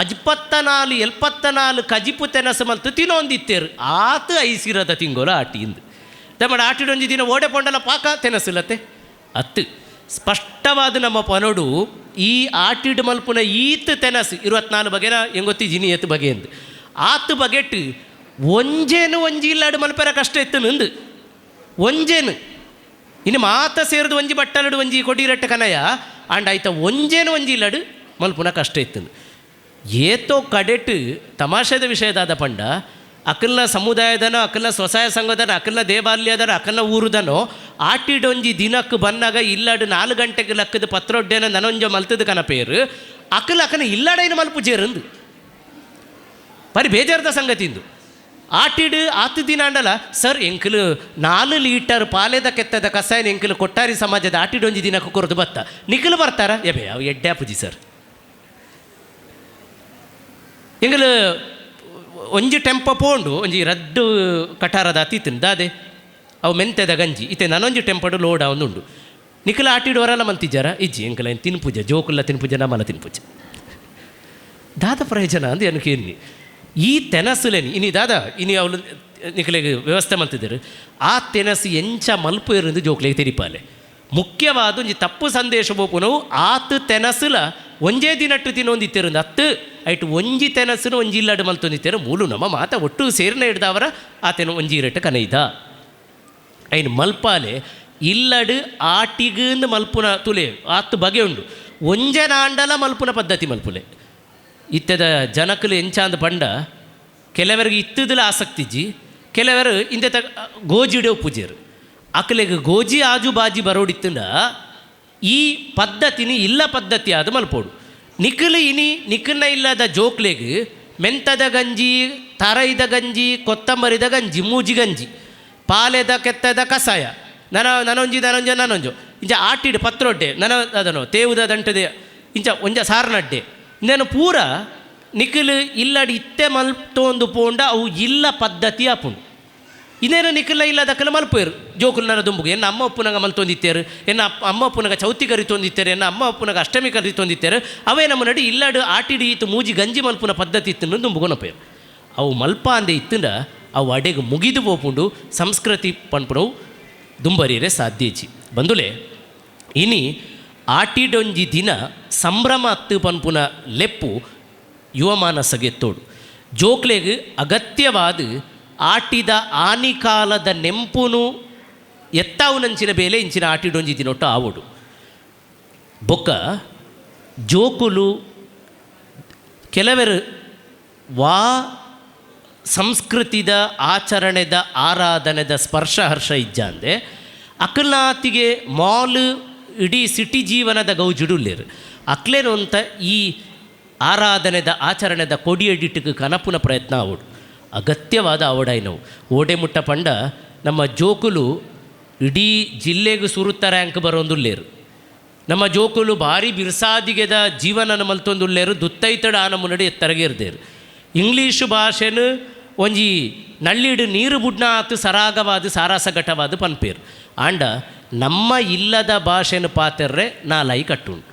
[SPEAKER 1] ಅಜ್ಪತ್ತ ನಾಲು ಎಲ್ಪತ್ತ ನಾಲು ಕಜಿಪು ತೆನಸು ಮಂತು ತಿನ್ನೊಂದಿತ್ತೇರು ಆತು ಐಸಿರದ ತಿಂಗೋಲು ಆಟಿಯಿಂದ. ತಮ್ಮಡ ಆಟಿಡೊಂಜಿ ದಿನ ಓಡೆ ಪೊಂಡಲ ಪಾಕ ತೆನಸುಲತ್ತೆ ಅತ್ತು, ಸ್ಪಷ್ಟವಾದ ನಮ್ಮ ಪನೋಡು ಈ ಆಟಿಡ್ ಮಲ್ಪುನ ಈತ್ ತೆನಸು, ಇರುವತ್ನಾಲು ಬಗೆನ ಎಂಗೊತ್ತಿ ಜಿನಿ ಎತ್ತು ಬಗೆ ಎಂದು ಆತು ಬಗೆಟ್ ಒಂಜೇನು ಒಂಜಿ ಇಲ್ಲಾಡು ಮಲ್ಪೆರ ಕಷ್ಟ ಇತ್ತು ನಂದು. ಒಂಜೇನು ಇನ್ನು ಮಾತ ಸೇರಿದು ಒಂಜಿ ಬಟ್ಟಲಡು, ಒಂಜಿ ಕೊಡಿರಟ್ಟ ಕನಯ ಅಂಡ್ ಆಯ್ತ ಒಂಜೇನು ಒಂಜಿ ಇಲ್ಲಡು ಮಲ್ಪುನ ಕಷ್ಟ ಇತ್ತು ಏತೋ ಕಡೆಟ್ ತಮಾಷೆದ ವಿಷಯದಾದ ಪಂಡ ಅಕಲ್ನ ಸಮುದಾಯದನೋ ಅಕಲ್ನ ಸ್ವಸಹಾಯ ಸಂಘದನ ಅಕಲ್ನ ದೇವಾಲಯದನ ಅಕಲ್ನ ಊರುದನೋ, ಆಟಿಡೊಂಜಿ ದಿನಕ್ಕೆ ಬಂದಾಗ ಇಲ್ಲಡು ನಾಲ್ಕು ಗಂಟೆಗೆ ಲಕ್ಕದ ಪತ್ರೊಡ್ಡೇನ ನನೊಂಜ ಮಲ್ತದ ಕನ ಪೇರು ಅಕಲ್ ಅಕನ ಇಲ್ಲಡೈನ ಮಲ್ಪು ಜೇರಂದು. ಬರೀ ಬೇಜಾರದ ಸಂಗತಿ ಇಂದು ಆಟಿಡು ಆತು ದಿನ ಅಂಡಲ ಸರ್, ಎಂಕಲು ನಾಲ್ಕು ಲೀಟರ್ ಪಾಲೆದ ಕೆತ್ತದ ಕಸಾಯನ ಎಂಕಲು ಕೊಟ್ಟಾರಿ ಸಮಾಜದ ಆಟಿಡೊಂಜಿ ದಿನಕ್ಕೆ ಕೊರದು ಬತ್ತ. ನಿಖಲು ಬರ್ತಾರ? ಎಬೆ, ಅವು ಎಡ್ಡ್ಯಾಪುಜಿ ಸರ್. ಎಂಗಲು ಒಂಜಿ ಟೆಂಪ ಪೋಂಡು, ಒಂಜಿ ರಡ್ಡು ಕಟಾರದ ಅತಿತ್ತಿನ ದಾದೆ. ಅವು ಮೆಂತೆದ ಗಂಜಿ ಇತ್ತೆ ನನೊಂಜಿ ಟೆಂಪಡು ಲೋಡ ಅವನುಂಡು ನಿಖಲ ಆಟಿಡೋರೆಲ್ಲ ಮಂತಿಜ್ಜಾರ, ಇಜ್ಜಿ, ಎಂಕಲ ತಿನ್ಪುಜ? ಜೋಕುಲ್ಲ ತಿನ್ಪುಜ, ನಮ್ಮಲ್ಲ ತಿನ್ಪುಜ. ದಾದ ಪ್ರಯೋಜನ? ಅಂದು ಅನ್ಕೆ ಎನ್ನಿ. ಈ ತೆನಸುಲೆನಿ ಇನಿದಾದ ಇನಿ ಅವಳು ನಿಖಲೆಗೆ ವ್ಯವಸ್ಥೆ ಮಾಡ್ತಿದ್ದರು. ಆ ತೆನಸು ಎಂಚ ಮಲ್ಪು ಇರಂದು ಜೋಕ್ಲೆಗೆ ತಿರಿಪಾಲೆ ಮುಖ್ಯವಾದ ಒಂಜಿ ತಪ್ಪು ಸಂದೇಶ ಬೋಪುನವು ಆತು ತೆನಸುಲ ಒಂಜೇ ದಿನಟ್ಟು ತಿನ್ನೊಂದಿತ್ತಿರಂದು ಹತ್ತು ಐಟ್ ಒಂಜಿ ತೆನಸುನ ಒಂಜಿ ಇಲ್ಲಡು ಮಲ್ತೊಂದಿತ್ತರ ಮೂಲು ನಮ್ಮ ಮಾತ ಒಟ್ಟು ಸೇರಿನ ಹಿಡ್ದವರ ಆತನ ಒಂಜಿ ಇರಟ ಕನೈದ. ಐನ್ ಮಲ್ಪಾಲೆ, ಇಲ್ಲಡು ಆಟಿಗಿಂದ ಮಲ್ಪುನ ತುಲೆ, ಆತು ಬಗೆ ಉಂಡು. ಒಂಜೆ ನಾಂಡಲ ಮಲ್ಪುನ ಪದ್ಧತಿ ಮಲ್ಪುಲೆ. ಇತ್ತದ ಜನಕಲು ಎಂಚಾಂದ ಪಂಡ, ಕೆಲವರಿಗೆ ಇತ್ತದಲ್ಲ ಆಸಕ್ತಿ ಜಿ ಕೆಲವರು ಇಂದ ತ ಗೋಜಿಡೋ ಪೂಜೆರು ಅಕಲೆಗೆ ಗೋಜಿ ಆಜು ಬಾಜಿ ಬರೋಡಿತ್ತಂಡ, ಈ ಪದ್ಧತಿನಿ ಇಲ್ಲ ಪದ್ಧತಿ ಆದ ಮಲ್ಪೋಡು. ನಿಖಲು ಇನಿ ನಿಖಲ ಇಲ್ಲದ ಜೋಕ್ಲೆಗೆ ಮೆಂತದ ಗಂಜಿ ತರೈದ ಗಂಜಿ, ಕೊತ್ತಂಬರಿದ ಗಂಜಿ, ಮೂಜಿ ಗಂಜಿ, ಪಾಲೆದ ಕೆತ್ತದ ಕಸಾಯ, ನನ ನನೊಂಜಿ ನನೊಂಜ ನನೊಂಜು ಇಂಚ ಆಟಿಡು ಪತ್ರೊಡ್ಡೆ, ನನ ಅದನು ತೇವುದ ದಂಟದೆ ಇಂಚ ಒಂಜ ಸಾರ್ನಡ್ಡೆ. ಇಂದನು ಪೂರ ನಿಖಿಲ್ ಇಲ್ಲಡಿ ಇತ್ತೆ ಮಲ್ತೊಂದು ಪೋಂಡ ಅವು ಇಲ್ಲ ಪದ್ಧತಿ ಆಪುಂಡು ಇನ್ನೇನು ನಿಖಿಲ ಇಲ್ಲ ದಕ್ಕಲ ಮಲ್ಪೇರು ಜೋಕುಲ್ ನನ್ನ ದುಂಬುಗೆ. ಎನ್ನ ಅಮ್ಮ ಅಪ್ಪನಾಗ ಮಲ್ತೊಂದಿತ್ತೇರು. ಎನ್ನ ಅಮ್ಮ ಅಪ್ಪನಾಗ ಚೌತಿ ಕರಿ ತೊಂದಿತ್ತೇರು ಎನ್ನ ಅಮ್ಮ ಅಪ್ಪನಾಗ ಅಷ್ಟಮಿ ಕರಿ ತೊಂದಿತ್ತೇರು ಅವೇ ನಮ್ಮ ನಡಿ ಇಲ್ಲಡು ಆಟಿಡಿ ಇತ್ತು ಮೂಜಿ ಗಂಜಿ ಮಲ್ಪುನ ಪದ್ಧತಿ ಇತ್ತು ದುಂಬುಗೊನ ಪೇರು ಅವು ಮಲ್ಪ ಅಂದೆ ಇತ್ತಂಡ ಅವು ಅಡೆಗೆ ಮುಗಿದು ಪೋಪುಂಡು ಸಂಸ್ಕೃತಿ ಪನ್ಪುಣವು ದುಂಬರಿಯರೆ ಸಾಧ್ಯಜಿ ಬಂದುಲೆ, ಇನಿ ಆಟಿಡೊಂಜಿ ದಿನ ಸಂಭ್ರಮ ಹತ್ತು ಪನ್ಪುನ ಲೆಪ್ಪು ಯುವಮಾನಸಗೆ ತೋಡು ಜೋಕ್ಲೆಗ್ ಅಗತ್ಯವಾದ ಆಟಿದ ಆನಿಕಾಲದ ನೆಂಪುನು ಎತ್ತಾವುನಂಚಿನ ಬೇಲೆ ಇಂಚಿನ ಆಟಿಡೊಂಜಿ ದಿನೊಟ್ಟು ಆವೋಡು. ಬೊಕ್ಕ ಜೋಕುಲು ಕೆಲವರು ವಾ ಸಂಸ್ಕೃತಿದ ಆಚರಣೆದ ಆರಾಧನೆದ ಸ್ಪರ್ಶ ಹರ್ಷ ಇಜ್ಜಾಂದೆ ಅಕಲಾತಿಗೆ ಮಾಲ್ ಇಡೀ ಸಿಟಿ ಜೀವನದ ಗೌಜುಡುಲ್ಲೇರು ಅಕ್ಲೇನೊಂತ ಈ ಆರಾಧನೆದ, ಆಚರಣೆದ ಕೊಡಿಯಡಿಟ್ಟಿಗೆ ಕನಪುನ ಪ್ರಯತ್ನ ಆವಡು. ಅಗತ್ಯವಾದ ಅವಡಾಯ್ನವು ಓಡೆ ಮುಟ್ಟ ಪಂಡ ನಮ್ಮ ಜೋಕುಲು ಇಡೀ ಜಿಲ್ಲೆಗೆ ಸುರುತ್ತ ರ್ಯಾಂಕ್ ಬರೋಂದುಲ್ಲೇರು ನಮ್ಮ ಜೋಕುಲು ಭಾರಿ ಬಿರ್ಸಾದಿಗೆದ ಜೀವನ ಮಲ್ತೊಂದುಲ್ಲೇರು ದುತ್ತೈತಡ ಆನ ಮುನ್ನಡೆ ಎತ್ತರಗೇರ್ದೇರು. ಇಂಗ್ಲೀಷ್ ಭಾಷೆನು ಒಂಜಿ ನಳ್ಳಿಡು ನೀರು ಬುಡ್ನ ಆತು ಸರಾಗವಾದ ಸಾರಾಸಘಟವಾದ ಪನ್ಪೇರು. ಆಂಡ ನಮ್ಮ ಇಲ್ಲದ ಭಾಷೆನ ಪಾತೆರ್ರೆ ನಾಲೈ ಕಟ್ಟುಂಡು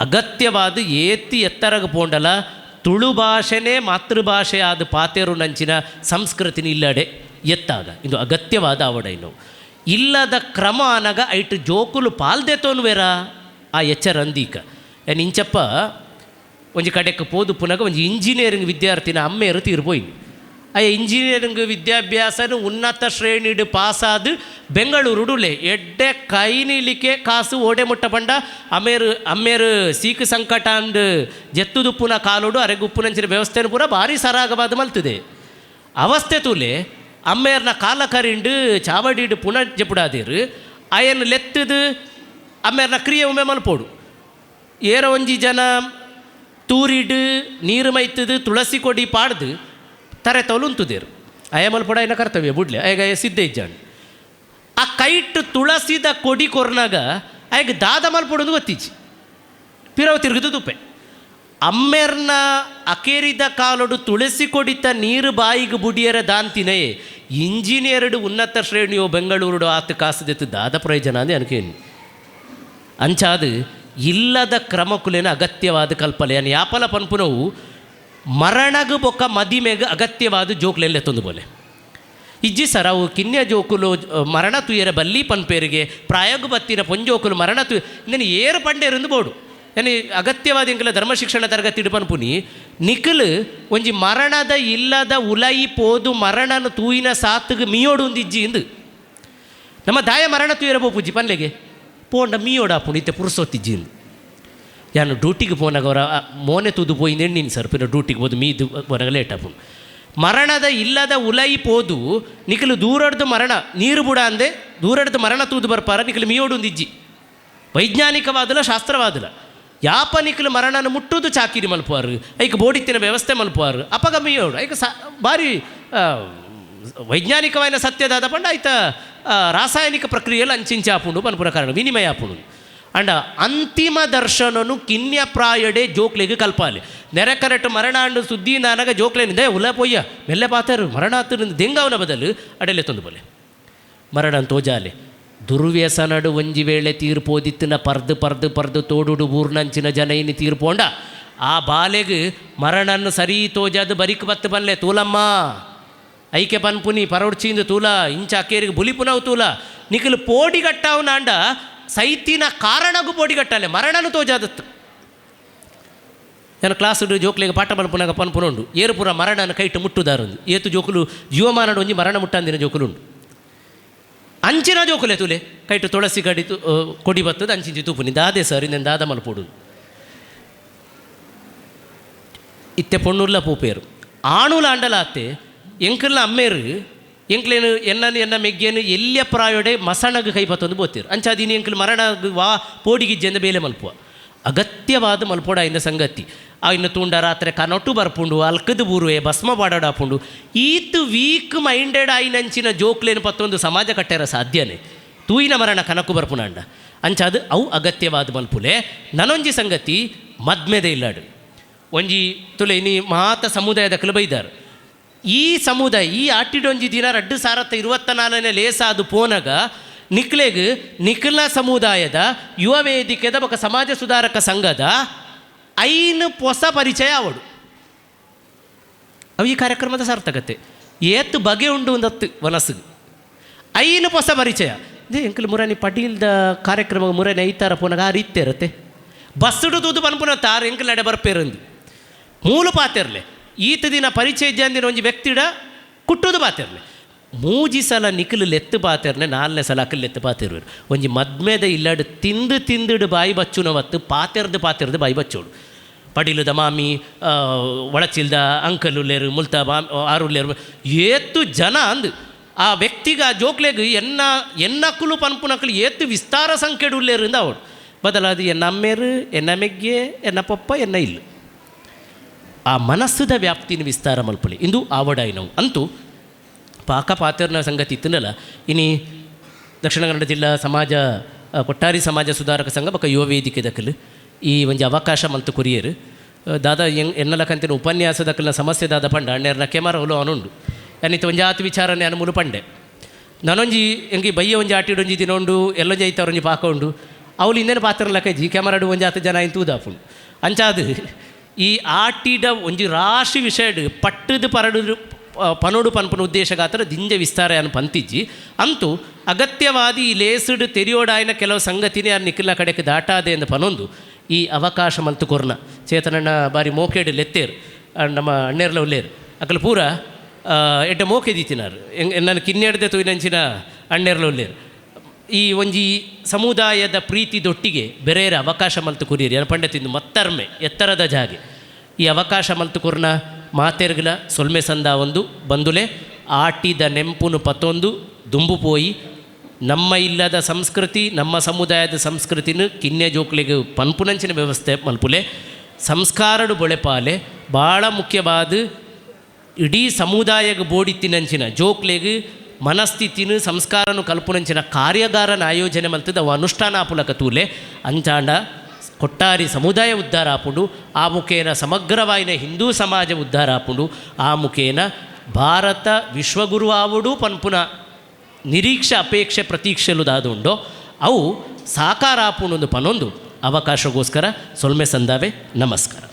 [SPEAKER 1] ಅಗತ್ಯವಾದ ಏತಿ ಎತ್ತರಗ ಪೋಂಡಲ ತುಳು ಭಾಷೆನೇ ಮಾತೃಭಾಷೆ ಆದ ಪಾತೆರು ನಂಚಿನ ಸಂಸ್ಕೃತಿನ ಇಲ್ಲಡೆ ಎತ್ತಾಗ ಇದು ಅಗತ್ಯವಾದ ಅವಡೈನು ಇಲ್ಲದ ಕ್ರಮ ಅನಗ ಐಟು ಜೋಕುಲು ಪಾಲ್ದೆ ತೋನ್ವೇರ? ಆ ಎಚ್ಚರ ಅಂದೀಕ. ಏನು ಇಂಚಪ್ಪ ಒಂಜಿ ಕಡೆಗೆ ಪೋದು ಪುನಗ ಒಂಜಿ ಇಂಜಿನಿಯರಿಂಗ್ ವಿದ್ಯಾರ್ಥಿನ ಅಮ್ಮೇರು ತೀರ್ಪೋಯ್ನಿ ಇಂಜಿನಿಯರಿಂಗ್ ವಿದ್ಯಾಭ್ಯಾಸನು ಉನ್ನತ ಶ್ರೇಣಿಡು ಪಾಸಾದ್ ಬೆಂಗಳೂರುಡುಲೆ. ಎಡ್ಡೆ ಕೈನಿಲಿಕೆ ಕಾಸು ಓಡೆ ಮುಟ್ಟ ಪಂಡ ಅಮೇರು, ಅಮ್ಮೇರು ಸೀಕು ಸಂಕಟ ಅಂಡ್ ಜೆತ್ತುದುಪ್ಪುನ ಕಾಲೋಡು ಅರೆಗುಪ್ಪುನಂಚಿನ ವ್ಯವಸ್ಥೆನ ಪೂರ ಭಾರಿ ಸರಾಗವಾದ ಮಲ್ತಿದೆ. ಅವಸ್ಥೆ ತೂಲೆ ಅಮ್ಮೇರ್ನ ಕಾಲ ಕರಿಂಡು ಚಾವಡಿಡು ಪುನ ಜಪುಡಾದೇರು ಅಯ್ಯನ್ನು ಲೆತ್ತದು ಅಮ್ಮೇರ್ನ ಕ್ರಿಯೆ ಒಮ್ಮೆ ಮಲ್ಪೋಡು. ಏರ ಒಂಜಿ ಜನ ತೂರಿಡು ನೀರು ಮೈತದು ತುಳಸಿ ಕೊಡಿ ಪಾಡ್ದು ತರೆ ತೋಲುಂತುದೇರು ಅಯ ಮಲ್ಪಡ ಏನ ಕರ್ತವ್ಯ, ಬುಡ್ಲೆ. ಆಗ ಸಿದ್ಧ ಇಜ್ಜಾಣ್. ಆ ಕೈಟ್ ತುಳಸಿದ ಕೊಡಿ ಕೊರ್ನಾಗ ಐಗ ದಾದ ಮಲ್ಪಡೋದು ಗೊತ್ತಿಜ್ಜಿ. ಪಿರವು ತಿರುಗಿದು ತುಪ್ಪೆ. ಅಮ್ಮೆರ್ನ ಅಕೇರಿದ ಕಾಲೊಡು ತುಳಸಿ ಕೊಡಿತ ನೀರು ಬಾಯಿಗೆ ಬುಡಿಯರ ದಾಂತಿನೇ ಇಂಜಿನಿಯರ್ಡು ಉನ್ನತ ಶ್ರೇಣಿಯು ಬೆಂಗಳೂರುಡು ಆತ ಕಾಸದಿತ್ತು ದಾದ ಪ್ರಯೋಜನ ಅಂದೆ ಅನ್ಕೇನು. ಅಂಚಾದು ಇಲ್ಲದ ಕ್ರಮಕುಲೇನ ಅಗತ್ಯವಾದ ಕಲ್ಪನೆ ಯಾಪಲ ಪನ್ಪುನವು ಮರಣಗು ಬೊಕ್ಕ ಮದಿಮೆಗೆ ಅಗತ್ಯವಾದ ಜೋಕ್ಲೆಲ್ಲ ತಂದು ಬೋಲೆ? ಇಜ್ಜಿ ಸರ್ ಅವು ಕಿನ್ಯ ಜೋಕುಲು ಮರಣ ತುಯರ ಬಲ್ಲಿ ಪನ್ಪೇರಿಗೆ, ಪ್ರಾಯೋಗ ಬತ್ತಿನ ಪೊಂಜೋಕುಲು ಮರಣ ತು నేను ಏರು ಪಂಡೇರಂದು ಬೋಡು. ಏನು ಅಗತ್ಯವಾದ ಇಂಕಲ ಧರ್ಮ ಶಿಕ್ಷಣ ತರಗತಿ ಪನ್ಪುನಿ ನಿಖಲ್ ಒಂಜಿ ಮರಣದ ಇಲ್ಲದ ಉಲಯಿ ಪೋದು ಮರಣನ ತೂಯಿನ ಸಾತ್ಗ ಮೀಯೋಡು ಒಂದು ಇಜ್ಜಿ ಇಂದು. ನಮ್ಮ ದಾಯ ಮರಣ ತುಯರ ಪೂಜಿ ಪನ್ಲೆಗೆ? ಪೋಂಡ ಮೀಯೋಡ ಆಪುಂಡು ಇತ್ತೆ ಪುರುಸೊತ್ತಿಜ್ಜಿ ಇಂದು. ಯಾನು ಡ್ಯೂಟಿಗೆ ಅವರ ಆ, ಮೋನೆ ತೂದು ಪೋಯಿಂದೆ ನೀನು ಸರ್ ಪಿನ ಡ್ಯೂಟಿಗೆ ಹೋದು ಮೀದು ಬರಗ ಲೇಟ್ ಆಪುಂಡು ಮರಣದ ಇಲ್ಲದ ಉಲೈ ಪೋದು ನಿಖಲು ದೂರಡ್ದು ಮರಣ ನೀರು ಬುಡ ಅಂದೆ ಮರಣ ತೂದು ಬರ್ಪಾರ ನಿಖಲು ಮೀಯೋಡು ಒಂದು ಇಜ್ಜಿ. ವೈಜ್ಞಾನಿಕವಾದಲ ಶಾಸ್ತ್ರವಾದಲ. ಯಾಪ ನಿಖಲು ಮರಣನ ಮುಟ್ಟುದು ಚಾಕಿರಿ ಮಲ್ಪುವಾರು ಐಕ ಬೋಡಿತ್ತಿನ ವ್ಯವಸ್ಥೆ ಮಲ್ಪುವಾರು ಅಪಗ ಮೀಯೋಡು ಐಕ ಸಾ ಭಾರಿ ವೈಜ್ಞಾನಿಕವಾದ ಸತ್ಯದಾದ ಪಂಡ ಆಯ್ತ ರಾಸಾಯನಿಕ ಪ್ರಕ್ರಿಯೆಯಲ್ಲಿ ಅಂಚಿಂಚೆ ಆಪುಂಡು ಪನ್ಪುರ ಕಾರಣ ವಿನಿಮಯ ಆಪುಂಡು. ಅಂಡ ಅಂತಿಮ ದರ್ಶನನು ಕಿನ್ಯ ಪ್ರಾಯಡೆ ಜೋಕ್ಲೆಗೆ ಕಲ್ಪಾಲಿ. ನೆರೆ ಕರೆಕ್ಟ್ ಮರಣ ಅಂಡು ಸುದ್ದಿ ನಾನಾಗ ಜೋಕ್ಲೇನಿದೆ ಉಲ ಪೊಯ್ಯ, ಮೆಲ್ಲೆ ಪಾತರು ಮರಣ ಹತ್ತಿರ ದೆಂಗವನ ಬದಲು ಅಡೆಲೆ ತಂದು ಬಲೆ. ಮರಣ ತೋಜಾಲೆ ದುರ್ವ್ಯಸನಡು ಒಂಜಿ ವೇಳೆ ತೀರ್ಪೋದಿತ್ತಿನ ಪರ್ದು ಪರ್ದು ಪರ್ದು ತೋಡುಡು ಊರ್ನಂಚಿನ ಜನೈನಿ ತೀರ್ಪೋಂಡ ಆ ಬಾಲೆಗ್ ಮರಣನ್ನು ಸರಿ ತೋಜಾದು ಬರಿಕ್ ಬತ್ತು ಬನ್ಲೆ ತೂಲಮ್ಮ. ಐಕೆ ಪನ್ಪುನಿ ಪರೊಡ್ಚಿಂದು ತೂಲ, ಇಂಚ ಅಕ್ಕೇರಿಗೆ ಬುಲಿಪುನವು ತೂಲ. ನಿಖಿಲ್ ಪೋಡಿಗಟ್ಟಾವು ನಾಂಡ ಸೈತಿನ ಕಾರಣಗೂ ಬೋಡಿಗಟ್ಟಲೆ, ಮರಣನು ತೋಜಾದತ್ತು. ನಾನು ಕ್ಲಾಸ್ ಜೋಕ್ಲೆಗೆ ಪಾಠ ಮಲ್ಪುನಾಗ ಪನ್ಪುನುಂಡು ಏರು ಪೂರ ಮರಣನ ಕೈಟ್ ಮುಟ್ಟುದಾರಂದು. ಏತು ಜೋಕುಲು ಜೀವಮಾನಡು ಒಂಜಿ ಮರಣ ಮುಟ್ಟಂದಿನ ಜೋಕುಲುಂಡು. ಅಂಚಿನ ಜೋಕುಲೆ ತುಲೆ, ಕೈಟು ತುಳಸಿ ಗಡಿ ಕೊಡಿ ಬತ್ತದ, ಅಂಚಿಂಚಿ ತೂಪುನಿ ದಾದೆ ಸರ್ ಇಂದ ದಾದ ಮಲ್ಪೋಡು ಇತ್ತೆ ಪೊಣ್ಣುಲ್ಲ ಪೂಪೇರು. ಆಣುಲ ಅಂಡಲಾತೆ ಎಂಕಲ್ನ ಎನ್ನನು ಎನ್ನ ಮೆಗ್ಗೇನು, ಎಲ್ಲಿಯ ಪ್ರಾಯೋಡೆ ಮಸಣಗ ಕೈ ಬೋತಿರು ಅಂಚಾದೀನಿ ಎಂಕಲ್ ಮರಣ ವಾ ಪೋಡಿಗಿಜ್ಜೆಂದ ಬೇಲೆ ಮಲ್ಪುವ. ಅಗತ್ಯವಾದ ಮಲ್ಪೋಡ ಇನ್ನ ಸಂಗತಿ. ಆ ಇನ್ನು ತೂಂಡ ರಾತ್ರಿ ಕನೊಟ್ಟು ಬರ್ಪುಂಡು, ಅಲ್ಕದ ಬೂರುವೆ, ಭಸ್ಮ ಬಾಡಾಡಾಪುಂಡು. ಈತು ವೀಕ್ ಮೈಂಡೆಡ್ ಆಯ್ನಂಚಿನ ಜೋಕ್ಲೇನು ಪತ್ತೊಂದು ಸಮಾಜ ಕಟ್ಟೆರ ಸಾಧ್ಯನೇ. ತೂಯಿನ ಮರಣ ಕನಕು ಬರ್ಪುನಾಂಡ ಅಂಚಾದು ಅವು ಅಗತ್ಯವಾದ ಮಲ್ಪುಲೆ. ನನೊಂಜಿ ಸಂಗತಿ ಮದ್ಮೆದೆ ಇಲ್ಲಾಡು. ಒಂಜಿ ತುಲೆ ಇನಿ ಮಾತ ಸಮುದಾಯದ ಇದ್ದಾರೆ ಈ ಸಮುದಾಯ, ಈ ಆಟಿಡೊಂಜಿ ದಿನ ರಡ್ಡು ಸಾರತ್ತ ಇರುವತ್ತ ನಾಲ್ಕನೇ ಲೇಸ ಅದು ಪೋನಗ ನಿಕ್ಲೆಗ್ ನಿಖಿಲ ಸಮುದಾಯದ ಯುವ ವೇದಿಕೆದ ಬೊಕ ಸಮಾಜ ಸುಧಾರಕ ಸಂಘದ ಐನು ಹೊಸ ಪರಿಚಯ ಅವಳು. ಅವು ಈ ಕಾರ್ಯಕ್ರಮದ ಸಾರ್ಥಕತೆ. ಏತ್ ಬಗೆ ಉಂಡು ಒಂದತ್ತು ವನಸ್ಸಿಗೆ. ಐನು ಹೊಸ ಪರಿಚಯ. ಇದೇ ಎಂಕಲ್ ಮುರಾನಿ ಪಟೀಲ್ದ ಕಾರ್ಯಕ್ರಮ ಮುರಾನಿ ಐತಾರ ಪೋನಗ ಆ ರೀತಿ ಇರುತ್ತೆ. ಬಸ್ಸುಡು ತೂದು ಪನ್ಪುನ ತಾರು ಎಂಕಲ್ ನಡೆ ಬರ್ಪೇರಂದು ಮೂಲು ಈತ ದಿನ ಪರಿಚಯ ಒಂಜಿ ವ್ಯಕ್ತಿಡ ಕುಟ್ಟುದು ಪಾತಿರ್ಲೆ ಮೂಜಿ ಸಲ ನಿಖಿಲು ಲೆತ್ತು ಬಾತಿರ್ನೆ ನಾಲ್ನೇ ಸಲ ಅಕಲ್ ಲೆತ್ತು ಪಾತಿರ್ವರು ಒಂಜಿ ಮದ್ಮೆದ ಇಲ್ಲಾಡು ತಿಂದು ತಿಂದುಡು ಬಾಯಿ ಬಚ್ಚುನ ಹೊತ್ತು ಪಾತಿರ್ದು ಪಾತಿರ್ದು ಬಾಯಿ ಬಚ್ಚೋಡು. ಪಡಿಲುದ ಮಾಮಿ ಒಳಚಿಲ್ದ ಅಂಕಲ್ ಮುಲ್ತಾ ಮುಲ್ತ ಮಾಮಿ ಆರು ಉಲ್ಲೇರು ಏತ್ತು ಜನ ಅಂದು. ಆ ವ್ಯಕ್ತಿಗ ಆ ಜೋಕ್ಲೆಗ್ ಎನ್ನ ಎನ್ನಕ್ಕಲು ಪನ್ಪುನಕ್ಕಲು ಏತ್ತು ವಿಸ್ತಾರ ಸಂಖ್ಯೆಡು ಉಲ್ಲೇರಿಂದ ಅವಡು ಬದಲಾದ ಎನ್ನ ಅಮ್ಮೇರು, ಎನ್ನ ಮೆಗ್ಗೆ, ಎನ್ನ ಪಪ್ಪ, ಎನ್ನ ಇಲ್ಲು. ಆ ಮನಸ್ಸದ ವ್ಯಾಪ್ತಿನ ವಿಸ್ತಾರ ಮಲ್ಪಳಿ ಇಂದು ಆವಡಾಯಿನವು ಅಂತೂ ಪಾಕ ಪಾತ್ರನ ಸಂಗತಿ ಇತ್ತನಲ್ಲ, ಇನಿ ದಕ್ಷಿಣ ಕನ್ನಡ ಜಿಲ್ಲಾ ಸಮಾಜ ಕೊಟ್ಟಾರಿ ಸಮಾಜ ಸುಧಾರಕ ಸಂಘ ಬಕ ಯುವ ವೇದಿಕೆ ದಕ್ಕಲು ಈ ಒಂದು ಅವಕಾಶ ಮಂತು ಕುರಿಯರು. ದಾದ ಎಂಗ್ ಎನ್ನಲ ಕಂತಿನ ಉಪನ್ಯಾಸದಕ್ಕಲ್ನ ಸಮಸ್ಯೆ ದಾದ ಪಂಡ, ಅಣ್ಣೆರ್ನ ಕೆಮರ ಹುಲು ಅವನುಂಡು. ಅನ್ನಿತ ಒಂಜಿ ಆತ ವಿಚಾರನೆ ಅನುಮೂಲು ಪಂಡೆ. ನನೊಂಜಿ ಎಂಗಿ ಬಯ್ಯ ಒಂಜಿ ಆಟಿಡೊಂಜಿ ದಿನೊಂಡು, ಎಲ್ಲೊಂಜಿ ಪಾಕ ಉಂಡು. ಅವಳು ಇನ್ನೇನು ಪಾತ್ರ ಲೆಕ್ಕ ಜಿ ಕ್ಯಾಮರಾಡು ಒಂಜಿ ಜನ ಇಂತೂ ದಾಪುಂಡು ಅಂಚಾದು ಈ ಆಟಿಡ ಒಂಜಿ ರಾಶಿ ವಿಷಯಡ್ ಪಟ್ಟದ ಪರಡು ಪನೋಡು ಪನ್ಪನ ಉದ್ದೇಶಗಾತರ ದಿಂಜ ವಿಸ್ತಾರ ಅನ್ನು ಪಂತಿಜ್ಜಿ. ಅಂತೂ ಅಗತ್ಯವಾದಿ ಈ ಲೇಸಡ್ ತೆರಿಯೋಡಾಯಿನ ಕೆಲವು ಸಂಗತಿನೇ ಆ ನಿಖಿಲ ಕಡೆಗೆ ದಾಟಾದೆ ಎಂದು ಪನೊಂದು. ಈ ಅವಕಾಶ ಮಂತು ಕೊರ್ನ ಚೇತನಣ್ಣ ಬಾರಿ ಮೋಕೆಡು ಲೆತ್ತೇರು ನಮ್ಮ ಅಣ್ಣೆರ್ಲ ಉಲ್ಲೇರು. ಅಕಲ್ ಪೂರ ಎಡ್ಡೆ ಮೋಕೆ ದೀತಿನಾರು ನನ್ನ ಕಿನ್ನೆಡ್ದೆ ತುಯ್ನಂಚಿನ ಅಣ್ಣೆರ್ಲ ಉಲ್ಲೇರು. ಈ ಒಂಜಿ ಸಮುದಾಯದ ಪ್ರೀತಿದೊಟ್ಟಿಗೆ ಬೆರೆಯರ ಅವಕಾಶ ಮಲ್ತು ಕುರಿಯರಿ. ಏನು ಪಂಡತಿಂದು ಮತ್ತರ್ಮೆ, ಎತ್ತರದ ಜಾಗೆ. ಈ ಅವಕಾಶ ಮಲ್ತು ಕುರ್ನ ಮಾತೆರ್ಗಲ ಸೊಲ್ಮೆ ಸಂದ ಒಂದು ಬಂದುಲೆ, ಆಟಿದ ನೆಂಪುನು ಪತ್ತೊಂದು ದುಂಬು ಪೋಯಿ, ನಮ್ಮ ಇಲ್ಲದ ಸಂಸ್ಕೃತಿ, ನಮ್ಮ ಸಮುದಾಯದ ಸಂಸ್ಕೃತಿನ ಕಿನ್ನೆ ಜೋಕ್ಲಿಗೆ ಪನ್ಪುನಂಚಿನ ವ್ಯವಸ್ಥೆ ಮಲ್ಪುಲೆ. ಸಂಸ್ಕಾರಡು ಬೊಳೆಪಾಲೆ ಭಾಳ ಮುಖ್ಯವಾದ ಇಡೀ ಸಮುದಾಯಗ ಬೋಡಿತ್ತಿನಂಚಿನ ಜೋಕ್ಲೆಗ್ ಮನಸ್ಥಿತಿನ ಸಂಸ್ಕಾರನು ಕಲ್ಪುನಂಚಿನ ಕಾರ್ಯಗಾರನ ಆಯೋಜನೆ ಮಂತದ ಅನುಷ್ಠಾನ ಆಪುಲಕ ತೂಲೆ ಅಂಚಾಂಡ ಕೊಟ್ಟಾರಿ ಸಮುದಾಯ ಉದ್ಧಾರ ಆಪುಂಡು ಆ ಮುಖೇನ ಸಮಗ್ರವಾಯಿನ ಹಿಂದೂ ಸಮಾಜ ಉದ್ಧಾರ ಆಪುಂಡು ಆ ಮುಖೇನ ಭಾರತ ವಿಶ್ವಗುರು ಆವುಡು ಪನ್ಪುನ ನಿರೀಕ್ಷೆ, ಅಪೇಕ್ಷೆ, ಪ್ರತೀಕ್ಷೆಲು ದಾದುಂಡೋ, ಅವು ಸಾಕಾರ ಪನೊಂದು ಅವಕಾಶಗೋಸ್ಕರ ಸೊಲ್ಮೆ ಸಂದಾವೆ ನಮಸ್ಕಾರ.